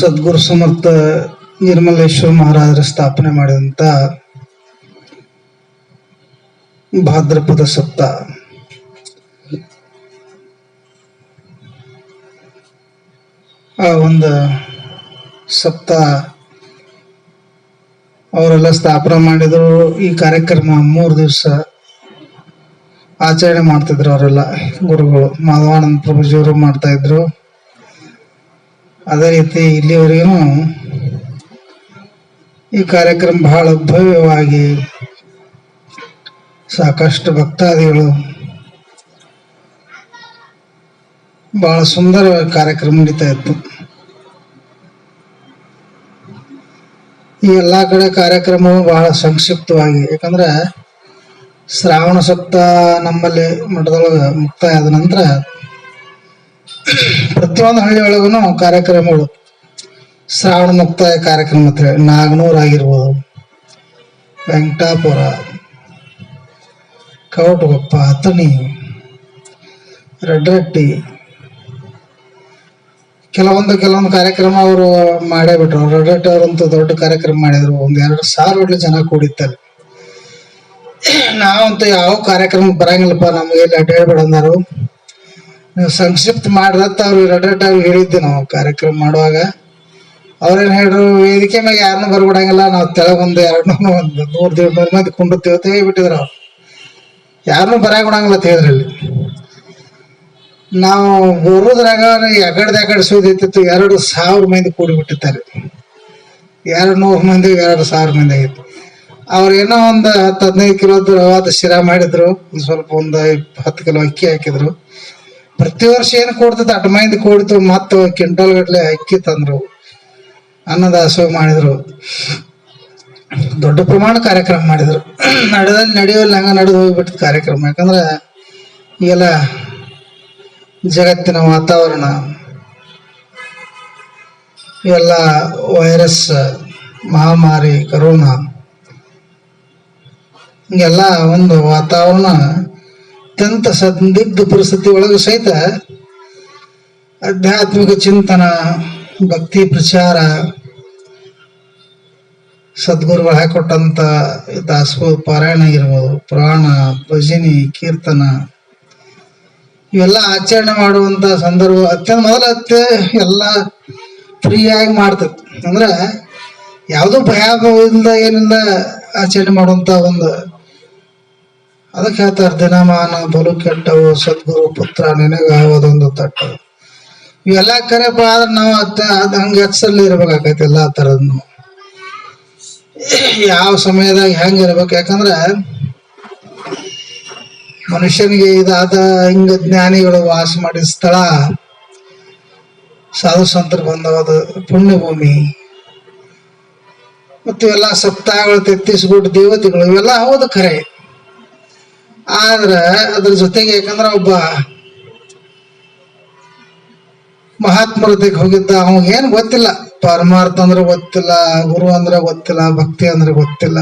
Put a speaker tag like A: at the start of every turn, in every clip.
A: ಸದ್ಗುರು ಸಮರ್ಥ ನಿರ್ಮಲೇಶ್ವರ ಮಹಾರಾಜರ ಸ್ಥಾಪನೆ ಮಾಡಿದಂತ ಭಾದ್ರಪದ ಸಪ್ತ. ಆ ಒಂದು ಸಪ್ತ ಅವರೆಲ್ಲ ಸ್ಥಾಪನೆ ಮಾಡಿದ್ರು. ಈ ಕಾರ್ಯಕ್ರಮ ಮೂರು ದಿವಸ ಆಚರಣೆ ಮಾಡ್ತಿದ್ರು ಅವರೆಲ್ಲ ಗುರುಗಳು. ಮಾಧವಾನಂದ ಪ್ರಭುಜಿಯವರು ಮಾಡ್ತಾ ಇದ್ರು. ಅದೇ ರೀತಿ ಇಲ್ಲಿವರೆಗೂ ಈ ಕಾರ್ಯಕ್ರಮ ಬಹಳ ಭವ್ಯವಾಗಿ ಸಾಕಷ್ಟು ಭಕ್ತಾದಿಗಳು ಬಹಳ ಸುಂದರವಾಗಿ ಕಾರ್ಯಕ್ರಮ ನಡೀತಾ ಇತ್ತು. ಈ ಎಲ್ಲ ಕಡೆ ಕಾರ್ಯಕ್ರಮವು ಬಹಳ ಸಂಕ್ಷಿಪ್ತವಾಗಿ, ಯಾಕಂದ್ರೆ ಶ್ರಾವಣ ಸಪ್ತ ನಮ್ಮಲ್ಲಿ ಮಠದೊಳಗೆ ಮುಕ್ತಾಯ ಆದ ನಂತರ ಪ್ರತಿಯೊಂದು ಹಳ್ಳಿ ಒಳಗೂ ಕಾರ್ಯಕ್ರಮಗಳು. ಶ್ರಾವಣ ಮುಕ್ತಾಯ ಕಾರ್ಯಕ್ರಮ ಹೇಳಿ ನಾಗನೂರ್ ಆಗಿರ್ಬೋದು. ವೆಂಕಟಾಪುರ, ಕವಟಗೊಪ್ಪ, ಅಥಣಿ ರೆಡ್ರಟ್ಟಿ ಕೆಲವೊಂದು ಕೆಲವೊಂದು ಕಾರ್ಯಕ್ರಮ ಅವರು ಮಾಡೇ ಬಿಟ್ರು. ರೆಡ್ರಟ್ಟಿ ಅವರಂತೂ ದೊಡ್ಡ ಕಾರ್ಯಕ್ರಮ ಮಾಡಿದ್ರು. ಒಂದ್ ಎರಡು ಸಾವಿರ ಒಟ್ಲೆ ಜನ ಕೂಡಿತ್ತಲ್ಲಿ. ನಾವಂತೂ ಯಾವ ಕಾರ್ಯಕ್ರಮಕ್ಕೆ ಬರಂಗಿಲ್ಲಪ್ಪ ನಮ್ಗೆ, ಇಲ್ಲಿ, ಅಡ್ಡಾಡ್ಬೇಡ ಅಂದಾರು. ಸಂಕ್ಷಿಪ್ತ ಮಾಡ್ರತ್ತ ಅವ್ರು ರೆಡ್ರಟ್ ಅವ್ರಿಗೆ ಹೇಳಿದ್ದೆ ನಾವು ಕಾರ್ಯಕ್ರಮ ಮಾಡುವಾಗ. ಅವ್ರೇನು ಹೇಳ್ರು, ವೇದಿಕೆ ಮ್ಯಾಗ ಯಾರನ್ನೂ ಬರ್ಬಿಡಂಗಿಲ್ಲ, ನಾವು ತೆಳಗ ಒಂದು ಎರಡು ಒಂದು ನೂರು ದೇಡ್ ನೂರ್ ಮಂದಿ ಕುಂಡು ಅಂತ ಬಿಟ್ಟಿದ್ರು ಅವ್ರು. ಯಾರನ್ನೂ ಬರಾಕ್ ಬಿಡಂಗಿಲ್ಲ ಅಂತ ಹೇಳಿದ್ರಲ್ಲಿ ನಾವು ಬರೋದ್ರಾಗ ಎಗಡ್ದ ಎಗಡ್ ಸುದ್ದಿತ್ತು ಎರಡು ಸಾವಿರ ಮಂದಿ ಕೂಡಿ ಬಿಟ್ಟಿದ್ದಾರೆ. ಎರಡು ನೂರು ಮಂದಿ, ಎರಡು ಸಾವಿರ ಮಂದಿ ಆಗಿತ್ತು. ಅವ್ರು ಏನೋ ಒಂದು ಹತ್ತು ಹದಿನೈದು ಕಿಲೋ ರವಾದ ಶಿರಾ ಮಾಡಿದ್ರು, ಒಂದು ಸ್ವಲ್ಪ ಒಂದು ಹತ್ತು ಕಿಲೋ ಅಕ್ಕಿ ಹಾಕಿದ್ರು. ಪ್ರತಿ ವರ್ಷ ಏನು ಕೊಡ್ತದೆ ಅಟ್ ಕೊಡ್ತು ಮತ್ತು ಕ್ವಿಂಟಲ್ ಗಟ್ಲೆ ಅಕ್ಕಿ ತಂದ್ರು. ಅನ್ನದಾಸೋಹ ಮಾಡಿದ್ರು. ದೊಡ್ಡ ಪ್ರಮಾಣ ಕಾರ್ಯಕ್ರಮ ಮಾಡಿದ್ರು. ನಡೆದಲ್ಲಿ ನಡೆಯೋಲ್ಲ ಹಂಗ ನಡೆದು ಹೋಗ್ಬಿಟ್ಟಿದ್ ಕಾರ್ಯಕ್ರಮ. ಯಾಕಂದ್ರೆ ಈಗೆಲ್ಲ ಜಗತ್ತಿನ ವಾತಾವರಣ ಇವೆಲ್ಲ ವೈರಸ್, ಮಹಾಮಾರಿ, ಕರೋನಾ, ಹಿಂಗೆಲ್ಲ ಒಂದು ವಾತಾವರಣ ಅತ್ಯಂತ ಸಂದಿಗ್ಧ ಪರಿಸ್ಥಿತಿ ಒಳಗೆ ಸಹಿತ ಆಧ್ಯಾತ್ಮಿಕ ಚಿಂತನ, ಭಕ್ತಿ ಪ್ರಚಾರ ಸದ್ಗುರುಗಳು ಹಾಕೊಟ್ಟಂತ ದಾಸಬೋಧ ಪಾರಾಯಣ ಇರ್ಬೋದು, ಪುರಾಣ, ಭಜನಿ, ಕೀರ್ತನ, ಇವೆಲ್ಲ ಆಚರಣೆ ಮಾಡುವಂತ ಸಂದರ್ಭ ಅತ್ಯಂತ ಮೊದಲ ಅತ್ಯ ಎಲ್ಲ ಫ್ರೀಯಾಗಿ ಮಾಡ್ತದೆ. ಅಂದ್ರೆ ಯಾವುದೋ ಭಯ ಇಲ್ದ ಏನಿಲ್ಲ ಆಚರಣೆ ಮಾಡುವಂತ ಒಂದು ಅದಕ್ಕೆ ಹೇಳ್ತಾರೆ ದಿನಮಾನ ಬಲು ಕೆಟ್ಟವು, ಸದ್ಗುರು ಪುತ್ರ ನಿನಗಾಗೋದೊಂದು ತಟ್ಟು ಇವೆಲ್ಲ ಕರೆಪ್ಪ ಆದ್ರೆ ನಾವು ಅತ್ತ ಅದ್ ಹಂಗ ಹಚ್ಚಲ್ಲಿ ಇರ್ಬೇಕಾಗೈತಿ ಎಲ್ಲಾ ತರದ್ನು. ಯಾವ ಸಮಯದಾಗ ಹೆಂಗೆ ಇರ್ಬೇಕು? ಯಾಕಂದ್ರೆ ಮನುಷ್ಯನಿಗೆ ಇದಾದ ಹಿಂಗ ಜ್ಞಾನಿಗಳು ವಾಸ ಮಾಡಿದ ಸ್ಥಳ, ಸಾಧು ಸಂತರು ಬಂದವದು ಪುಣ್ಯ ಭೂಮಿ ಮತ್ತು ಇವೆಲ್ಲ ಸಪ್ತಾಹಗಳು ತೆತ್ತಿಸ್ಬಿಟ್ಟು ದೇವತೆಗಳು, ಇವೆಲ್ಲ ಹೌದು ಖರೆ ಆದ್ರ ಅದ್ರ ಜೊತೆಗೆ ಯಾಕಂದ್ರೆ ಒಬ್ಬ ಮಹಾತ್ಮರತೆಗೆ ಹೋಗಿದ್ದ, ಅವಾಗ ಏನ್ ಗೊತ್ತಿಲ್ಲ. ಪರಮಾರ್ಥ ಅಂದ್ರೆ ಗೊತ್ತಿಲ್ಲ, ಗುರು ಅಂದ್ರೆ ಗೊತ್ತಿಲ್ಲ, ಭಕ್ತಿ ಅಂದ್ರೆ ಗೊತ್ತಿಲ್ಲ.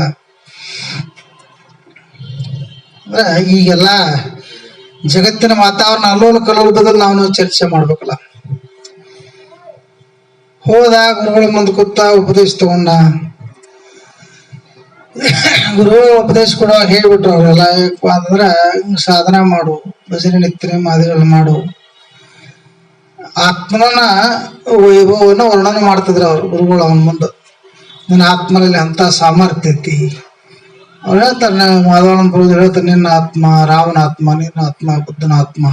A: ಅಂದ್ರೆ ಈಗೆಲ್ಲ ಜಗತ್ತಿನ ವಾತಾವರಣ ಅಲ್ಲೋಲ ಬದಲು ನಾವು ಚರ್ಚೆ ಮಾಡ್ಬೇಕಲ್ಲ. ಹೋದಾಗ ಗುರುಗಳ ಮುಂದೆ ಕೂತ ಉಪದೇಶ ತಗೊಂಡ ಗುರುಗಳು ಉಪದೇಶ ಕೊಡುವಾಗ ಹೇಳ್ಬಿಟ್ರು ಅವರೆಲ್ಲ ಯಾಕಪ್ಪ ಅಂದ್ರ ಸಾಧನ ಮಾಡು, ಭಜನೆ, ನಿತ್ಯ ಮಾದಿಗಳು ಮಾಡು. ಆತ್ಮನ ವೈಭವವನ್ನು ವರ್ಣನೆ ಮಾಡ್ತಿದ್ರು ಅವ್ರು ಗುರುಗಳು ಅವನ ಮುಂದೆ. ನಿನ್ನ ಆತ್ಮನಲ್ಲಿ ಅಂತ ಸಾಮರ್ಥ್ಯ ಐತಿ? ಅವ್ರು ಹೇಳ್ತಾರೆ ಮಾಧವನ ಪ್ರಭು ಹೇಳ್ತಾರೆ, ನಿನ್ನ ಆತ್ಮ ರಾವಣ ಆತ್ಮ ನಿನ್ನ ಆತ್ಮ, ಬುದ್ಧನ ಆತ್ಮ.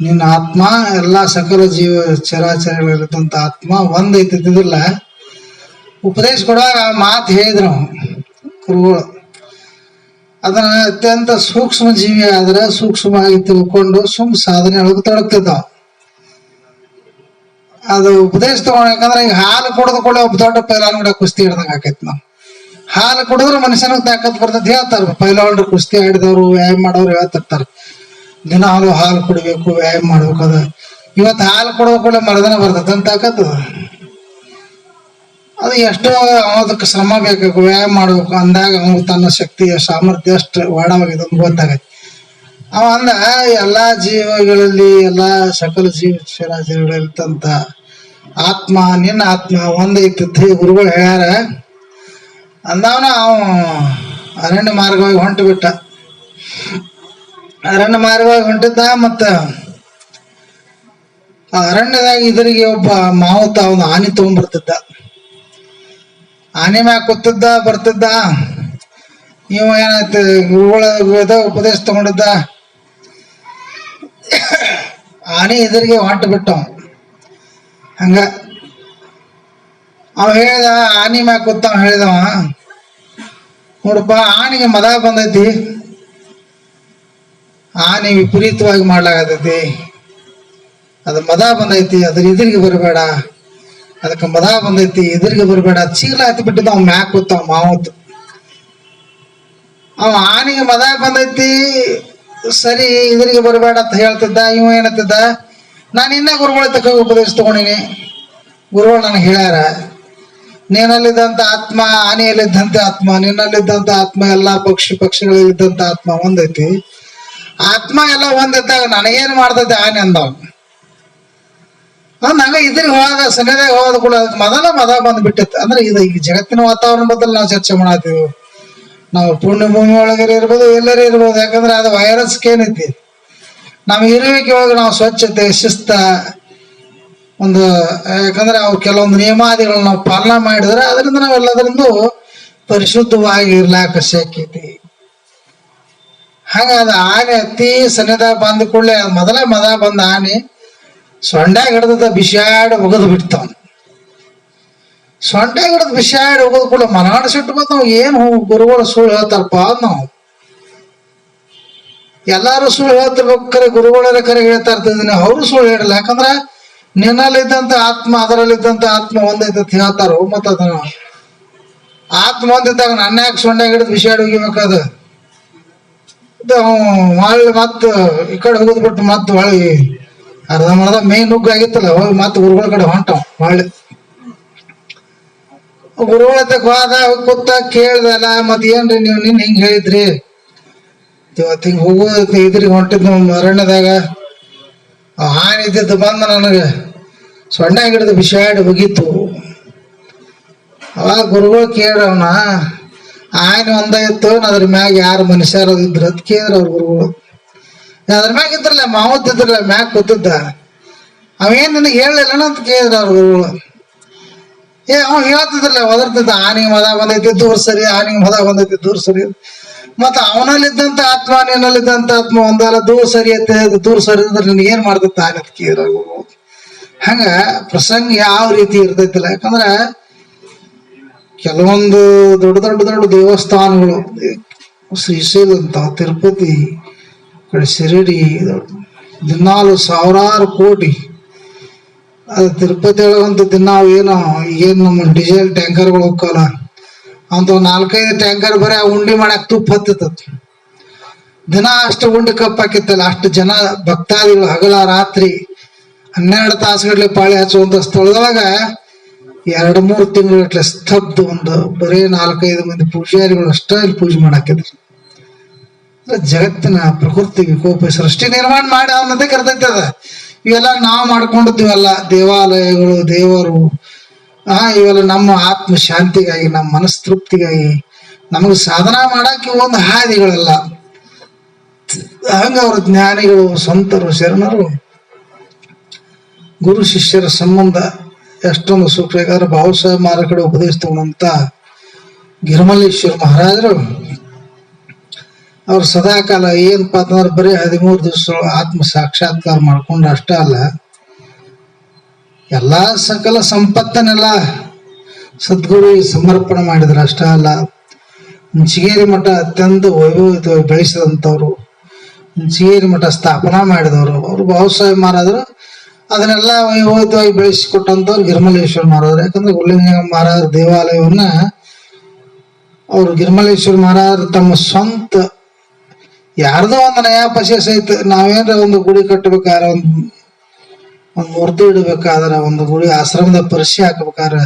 A: ನಿನ್ನ ಆತ್ಮ, ಎಲ್ಲ ಸಕಲ ಜೀವ ಚರಾಚರಗಳಿರತಂತ ಆತ್ಮ ಒಂದ್ ಐತಿದ್ದಿಲ್ಲ ಉಪದೇಶ ಕೊಡುವಾಗ ಮಾತು ಹೇಳಿದ್ರು ಗುರುಗಳು ಅದರ ಅತ್ಯಂತ ಸೂಕ್ಷ್ಮ ಜೀವಿ ಆದ್ರೆ ಸೂಕ್ಷ್ಮವಾಗಿ ತಿಳ್ಕೊಂಡು ಸುಮ್ ಸಾಧನೆ ಒಳಗೆ ತೊಡಗ್ತಿದ್ದ ಅದು ಉಪದೇಶ ತಗೊಳಕಂದ್ರೆ ಈಗ ಹಾಲು ಕುಡಿದು ಕೂಡ ಒಬ್ಬ ದೊಡ್ಡ ಪೈಲಾನ್ ಕೂಡ ಕುಸ್ತಿ ಹಿಡ್ದಂಗ ಆಕೈತಿ ನಾವು ಹಾಲು ಕುಡಿದ್ರೆ ಮನುಷ್ಯನಿಗೆ ತಾಕತ್ ಬರ್ತದೆ ಹೇಳ್ತಾರ ಪೈಲಾನ್ರು ಕುಸ್ತಿ ಆಡಿದವರು, ವ್ಯಾಯಾಮ ಮಾಡೋರು ಹೇಳ್ತಿರ್ತಾರ. ದಿನ ಹಾಲು ಹಾಲು ಕುಡಿಬೇಕು, ವ್ಯಾಯಾಮ ಮಾಡ್ಬೇಕು ಅದ. ಇವತ್ತು ಹಾಲು ಕೊಡೋ ಕೂಡ ಮರದನ ಬರ್ತದೆ ಅಂತ ತಾಕತ್ ಅದು. ಎಷ್ಟು ಅದಕ್ಕೆ ಶ್ರಮ ಬೇಕು ವ್ಯಾಯಾಮ ಮಾಡ್ಬೇಕು ಅಂದಾಗ ಅವ್ನು ತನ್ನ ಶಕ್ತಿಯ ಸಾಮರ್ಥ್ಯ ಅಷ್ಟು ಅಂತ ಗೊತ್ತಾಗೈತಿ ಅವ ಅಂದ ಎಲ್ಲ ಜೀವಗಳಲ್ಲಿ, ಎಲ್ಲ ಸಕಲ ಜೀವ ಚರಾಚರಗಳಿರ್ತಂತ ಆತ್ಮ, ನಿನ್ನ ಆತ್ಮ ಒಂದೈತಿ ಗುರುಗಳು ಹೇಳ್ಯಾರ. ಅಂದವನ ಅವ ಅರಣ್ಯ ಮಾರ್ಗವಾಗಿ ಹೊಂಟು ಬಿಟ್ಟ ಅರಣ್ಯ ಮಾರ್ಗವಾಗಿ ಹೊಂಟಿದ್ದ ಮತ್ತ ಅರಣ್ಯದಾಗ ಇದರಿಗೆ ಒಬ್ಬ ಮಾವುತ ಅವನು ಆನೆ ತಗೊಂಡ್ಬರ್ತಿದ್ದ. ಆನೆ ಮ್ಯಾಗ ಕೂತಿದ್ದ, ಬರ್ತಿದ್ದ. ಇವ ಏನಾಯ್ತು? ಗುರುಗಳ ವೇದ ಉಪದೇಶ ತಗೊಂಡಿದ್ದ. ಆನೆ ಎದುರಿಗೆ ಹೊಂಟು ಬಿಟ್ಟವ ಹಂಗ. ಅವ ಹೇಳ್ದ, ಆನೆ ಮ್ಯಾಗ ಕೂತವ ಹೇಳಿದವ, ನೋಡಪ್ಪ, ಆನೆಗೆ ಮದ ಬಂದೈತಿ. ಆನೆ ವಿಪರೀತವಾಗಿ ಮಾಡ್ಲಾಗತೈತಿ. ಅದು ಮದ ಬಂದೈತಿ, ಅದ್ರ ಎದುರಿಗೆ ಬರಬೇಡ. ಅದಕ್ಕೆ ಮದ ಬಂದೈತಿ, ಎದುರಿಗೆ ಬರಬೇಡ. ಚೀಲ ಹತ್ತಿ ಬಿಟ್ಟಿದ್ದ ಅವ್ ಮ್ಯಾಕ್ ಕೂತಾವ ಮಾವತ್ತು. ಅವ ಆನೆಗೆ ಮದ ಬಂದೈತಿ, ಸರಿ, ಎದುರಿಗೆ ಬರಬೇಡ ಅಂತ ಹೇಳ್ತಿದ್ದ, ಇವ ಏನತ್ತಿದ್ದ, ನಾನು ಇನ್ನ ಗುರುಗಳ ತಕ್ಕ ಉಪದೇಶ ತಗೊಂಡಿನಿ. ಗುರುಗಳು ನನಗೆ ಹೇಳ್ಯಾರ, ನೀನಲ್ಲಿದ್ದಂತ ಆತ್ಮ ಆನೆಯಲ್ಲಿದ್ದಂಥ ಆತ್ಮ, ನಿನ್ನಲ್ಲಿದ್ದಂತ ಆತ್ಮ, ಎಲ್ಲಾ ಪಕ್ಷಿ ಪಕ್ಷಿಗಳಲ್ಲಿದ್ದಂತ ಆತ್ಮ ಒಂದೈತಿ. ಆತ್ಮ ಎಲ್ಲ ಒಂದಿದ್ದಾಗ ನನಗೇನು ಮಾಡ್ತೈತಿ ಆನೆ ಅಂದವ್. ನಂಗ ಇದ್ರಿಗೆ ಹೋಗ ಸನ್ನಿಧಾಗ ಹೋದ ಕೂಡ ಮೊದಲ ಮದ ಬಂದ್ಬಿಟ್ಟಿತ್ತು. ಅಂದ್ರೆ ಇದು ಈಗ ಜಗತ್ತಿನ ವಾತಾವರಣ ಬದಲು ನಾವು ಚರ್ಚೆ ಮಾಡತ್ತೀವಿ ನಾವು ಪುಣ್ಯಭೂಮಿ ಒಳಗರೆ ಇರ್ಬೋದು, ಎಲ್ಲರೇ ಇರ್ಬೋದು. ಯಾಕಂದ್ರೆ ಅದು ವೈರಸ್ ಏನೈತಿ ನಮ್ಮ ಇರುವಿಕೆ ಒಳಗೆ ನಾವು ಸ್ವಚ್ಛತೆ, ಶಿಸ್ತ, ಒಂದು, ಯಾಕಂದ್ರೆ ಅವು ಕೆಲವೊಂದು ನಿಯಮಾದಿಗಳನ್ನ ನಾವು ಪಾಲನೆ ಮಾಡಿದ್ರೆ ಅದರಿಂದ ನಾವೆಲ್ಲದರಿಂದ ಪರಿಶುದ್ಧವಾಗಿ ಇರ್ಲಾಕ ಶಕ್ಯತಿ ಹಂಗ ಅದು ಆನೆ ಅತಿ ಸನ್ನಿಧಾಗ ಬಂದ ಕೂಡಲೇ ಮೊದಲೇ ಮದ ಬಂದ ಆನೆ ಸೊಂಡ್ಯಾಗ ಹಿಡ್ದ ಬಿಸಾಡ್ ಒಗದು ಬಿಡ್ತಾವ ಸೊಂಡ್ಯಾಗ ಹಿಡ್ದು ಬಿಸಾಡ್ ಒಗದು ಕೂಡ ಮನಾಡ ಸಿಟ್ಟು ಬಂದು ನಾವು ಏನು ಗುರುಗಳು ಸುಳ್ಳು ಹೇಳ್ತಾರಪ್ಪ ನಾವು. ಎಲ್ಲಾರು ಸುಳ್ಳು ಹೇಳ್ತಿರ್ಬೇಕು, ಕರೆ ಗುರುಗಳೆಲ್ಲ ಕರೆ ಹೇಳ್ತಾ ಇರ್ತಿದ್ದೀನಿ ಅವರು ಸುಳ್ಳು ಹೇಳಲ್ಲ ಯಾಕಂದ್ರೆ ನಿನ್ನಲ್ಲಿದ್ದಂಥ ಆತ್ಮ, ಅದರಲ್ಲಿದ್ದಂತ ಆತ್ಮ ಒಂದೈತೆ ಅಂತ ಹೇಳ್ತಾರೋ ಮತ್ತೆ ಅದನ್ನ. ಆತ್ಮ ಒಂದಿದ್ದಾಗ ನನ್ನ ಯಾಕೆ ಸೊಂಡ್ಯಾಗ ಹಿಡಿದು ಬಿಸಾಡ್ ಒಗಿಬೇಕದ ಹೊಳ್ಳಿ ಈ ಕಡೆ ಹೋಗಿದ್ಬಿಟ್ಟು ಮತ್ತ ಹೊಳ್ಳಿ ಅರ್ಧ ಮರ್ಧ ಮೇ ನುಗ್ಗ ಆಗಿತ್ತಲ್ಲ ಹೋಗಿ ಮತ್ತೆ ಗುರುಗಳ ಕಡೆ ಹೊಂಟವ್ ಹೊಳ್ಳಿ ಗುರುಗಳ ಹತ್ರಕ್ ಹೋದ, ಕೂತ ಕೇಳ್ದಲ್ಲ ಮತ್ ಏನ್ರಿ ನೀವು ನಿನ್ ಹಿಂಗ್ ಹೇಳಿದ್ರಿ? ಇವತ್ತು ಹಿಂಗ್ ಇದ್ರಿಗೆ ಹೊಂಟಿದ್ ಅರಣ್ಯದಾಗ ಆನೆ ಇದ್ದಿದ್ದು ಬಂದ ನನಗೆ. ಸೊಣ್ಣ ಗಿಡದ ಬಿಸಾಡಿ ಹೋಗಿತ್ತು. ಅವಾಗ ಗುರುಗಳು ಕೇಳ್ರವನ, ಆನೆ ಒಂದ ಇತ್ತು, ಅದ್ರ ಮ್ಯಾಗ ಯಾರು ಮನುಷ್ಯರು ಇದ್ರ ಅಂತ ಕೇಳಿದ್ರ ಅವ್ರ ಗುರುಗಳು. ಅದ್ರ ಮ್ಯಾಗ ಇದ್ರಲ್ಲ ಮಾವತ್ ಇದ್ರಲ್ಲ, ಮ್ಯಾಗ ಕೂತಿದ್ದ. ಅವೇನ್ ನಿನಗೆ ಹೇಳಲಿಲ್ಲ ಅಂತ ಕೇಳಿದ್ರ ಅವ್ರ ಗುರುಗಳು. ಏ, ಅವ ಹೇಳ್ತಿದ್ರಲ್ಲ, ಒದರ್ತಿದ್ದ ಆನಿಗೆ ಮದ ಬಂದೈತಿ, ದೂರ ಸರಿ ಆನಿಗೆ ಮದ ಬಂದೈತಿ, ದೂರ ಸರಿ ಮತ್ತ ಅವನಲ್ಲಿದ್ದಂತ ಆತ್ಮ, ನಿನ್ನಲ್ಲಿದ್ದಂತ ಆತ್ಮ, ಒಂದಲ್ಲ, ದೂರ ಸರಿ ಐತೆ ದೂರ ಸರಿ ಅಂದ್ರೆ ನಿನಗೆ ಏನ್ ಮಾಡ್ತೈತೆ ಅಂತ ಕೇಳಿದ್ರ ಗುರು ಹಂಗ ಪ್ರಸಂಗ ಯಾವ ರೀತಿ ಇರ್ತೈತಿಲ್ಲ, ಯಾಕಂದ್ರ ಕೆಲವೊಂದು ದೊಡ್ಡ ದೊಡ್ಡ ದೊಡ್ಡ ದೇವಸ್ಥಾನಗಳು ಶ್ರೀಶೈಲ ಅಂತ ತಿರುಪತಿ ಕಡೆ ಶಿರಡಿ ದಿನಾಲು ಸಾವಿರಾರು ಕೋಟಿ ಅದು ತಿರುಪತಿ ಒಳಗಂತೂ ದಿನ ಏನು ಏನು ನಮ್ಮ ಡೀಸೆಲ್ ಟ್ಯಾಂಕರ್ಗಳು ಹೋಗ್ಕಲ್ಲ ಅಂತ ನಾಲ್ಕೈದು ಟ್ಯಾಂಕರ್ ಬರೀ ಆ ಉಂಡಿ ಮಾಡಕ್ ತುಪ್ಪ ಹತ್ತಿತ್ತು ದಿನ ಅಷ್ಟು ಉಂಡಿ ಕಪ್ ಹಾಕಿತ್ತಲ್ಲ ಅಷ್ಟು ಜನ ಭಕ್ತಾದಿಗಳು ಹಗಲ ರಾತ್ರಿ ಹನ್ನೆರಡು ತಾಸುಗಟ್ಲೆ ಪಾಳಿ ಹಚ್ಚುವಂಥ ಸ್ಥಳದೊಳಗ ಎರಡು ಮೂರು ತಿಂಗಳ ಸ್ತಬ್ಧ ಒಂದು ಬರೀ ನಾಲ್ಕೈದು ಮಂದಿ ಪೂಜಾರಿಗಳು ಅಷ್ಟೇ ಪೂಜೆ ಮಾಡಾಕಿದ್ರು ಜಗತ್ತಿನ ಪ್ರಕೃತಿ ವಿಕೋಪ ಸೃಷ್ಟಿ ನಿರ್ಮಾಣ ಮಾಡಿ ಅವನದೇ ಅದ. ಇವೆಲ್ಲ ನಾವು ಮಾಡ್ಕೊಂಡಿದ್ದೀವಲ್ಲ, ದೇವಾಲಯಗಳು, ದೇವರು, ಆ, ಇವೆಲ್ಲ ನಮ್ಮ ಆತ್ಮ ಶಾಂತಿಗಾಗಿ ನಮ್ಮ ಮನಸ್ ತೃಪ್ತಿಗಾಗಿ ನಮಗೆ ಸಾಧನ ಮಾಡಕ್ಕೆ ಒಂದು ಹಾದಿಗಳಲ್ಲ. ಹಂಗ ಅವರು ಜ್ಞಾನಿಗಳು, ಸಂತರು, ಶರಣರು, ಗುರು, ಶಿಷ್ಯರ ಸಂಬಂಧ ಎಷ್ಟೊಂದು ಸೂಕ್ಷ್ಮ ಭಾವ ಭಾವಸಾಹೇಬ್ ಮಾರ ಕಡೆ ಉಪದೇಶ ತಗೊಂಡಂತ ಗಿರಿಮಲ್ಲೇಶ್ವರ ಮಹಾರಾಜರು. ಅವ್ರು ಸದಾಕಾಲ ಏನಪ್ಪ ಅಂತಂದ್ರೆ ಬರೀ ಹದಿಮೂರು ದಿವಸ ಆತ್ಮ ಸಾಕ್ಷಾತ್ಕಾರ ಮಾಡ್ಕೊಂಡು ಅಷ್ಟೇ ಅಲ್ಲ, ಎಲ್ಲಾ ಸಕಲ ಸಂಪತ್ತನ್ನೆಲ್ಲ ಸದ್ಗುರು ಸಮರ್ಪಣೆ ಮಾಡಿದ್ರು ಅಷ್ಟೇ ಅಲ್ಲ. ಚಿಗೇರಿ ಮಠ ಅತ್ಯಂತ ವೈಭವಿತವಾಗಿ ಬೆಳೆಸಿದಂಥವ್ರು ಚಿಗೇರಿ ಮಠ ಸ್ಥಾಪನಾ ಮಾಡಿದವರು, ಅವರು ಬಾಬಾಸಾಹೇಬ್ ಮಹಾರಾಜರು ಅದನ್ನೆಲ್ಲ ವೈಭವಿತವಾಗಿ ಬೆಳೆಸಿಕೊಟ್ಟಂತವ್ರು ಗಿರ್ಮಲೇಶ್ವರ ಮಹಾರಾಜರು. ಯಾಕಂದ್ರೆ ಉಲ್ಲಿಂಗ ಮಹಾರಾಜರ ದೇವಾಲಯವನ್ನ ಅವರು ಗಿರ್ಮಲೇಶ್ವರ ಮಹಾರಾಜರು ತಮ್ಮ ಸ್ವಂತ ಯಾರ್ದೋ ಒಂದು ನಯಾ ಐತೆ ನಾವೇನ್ರ ಒಂದು ಗುಡಿ ಕಟ್ಟಬೇಕಾದ್ರೆ ಒಂದು ಒಂದು ಮೂರ್ತಿ ಇಡಬೇಕಾದ್ರೆ ಒಂದು ಗುಡಿ ಆಶ್ರಮದ ಪರಿಶಿ ಹಾಕ್ಬೇಕಾದ್ರೆ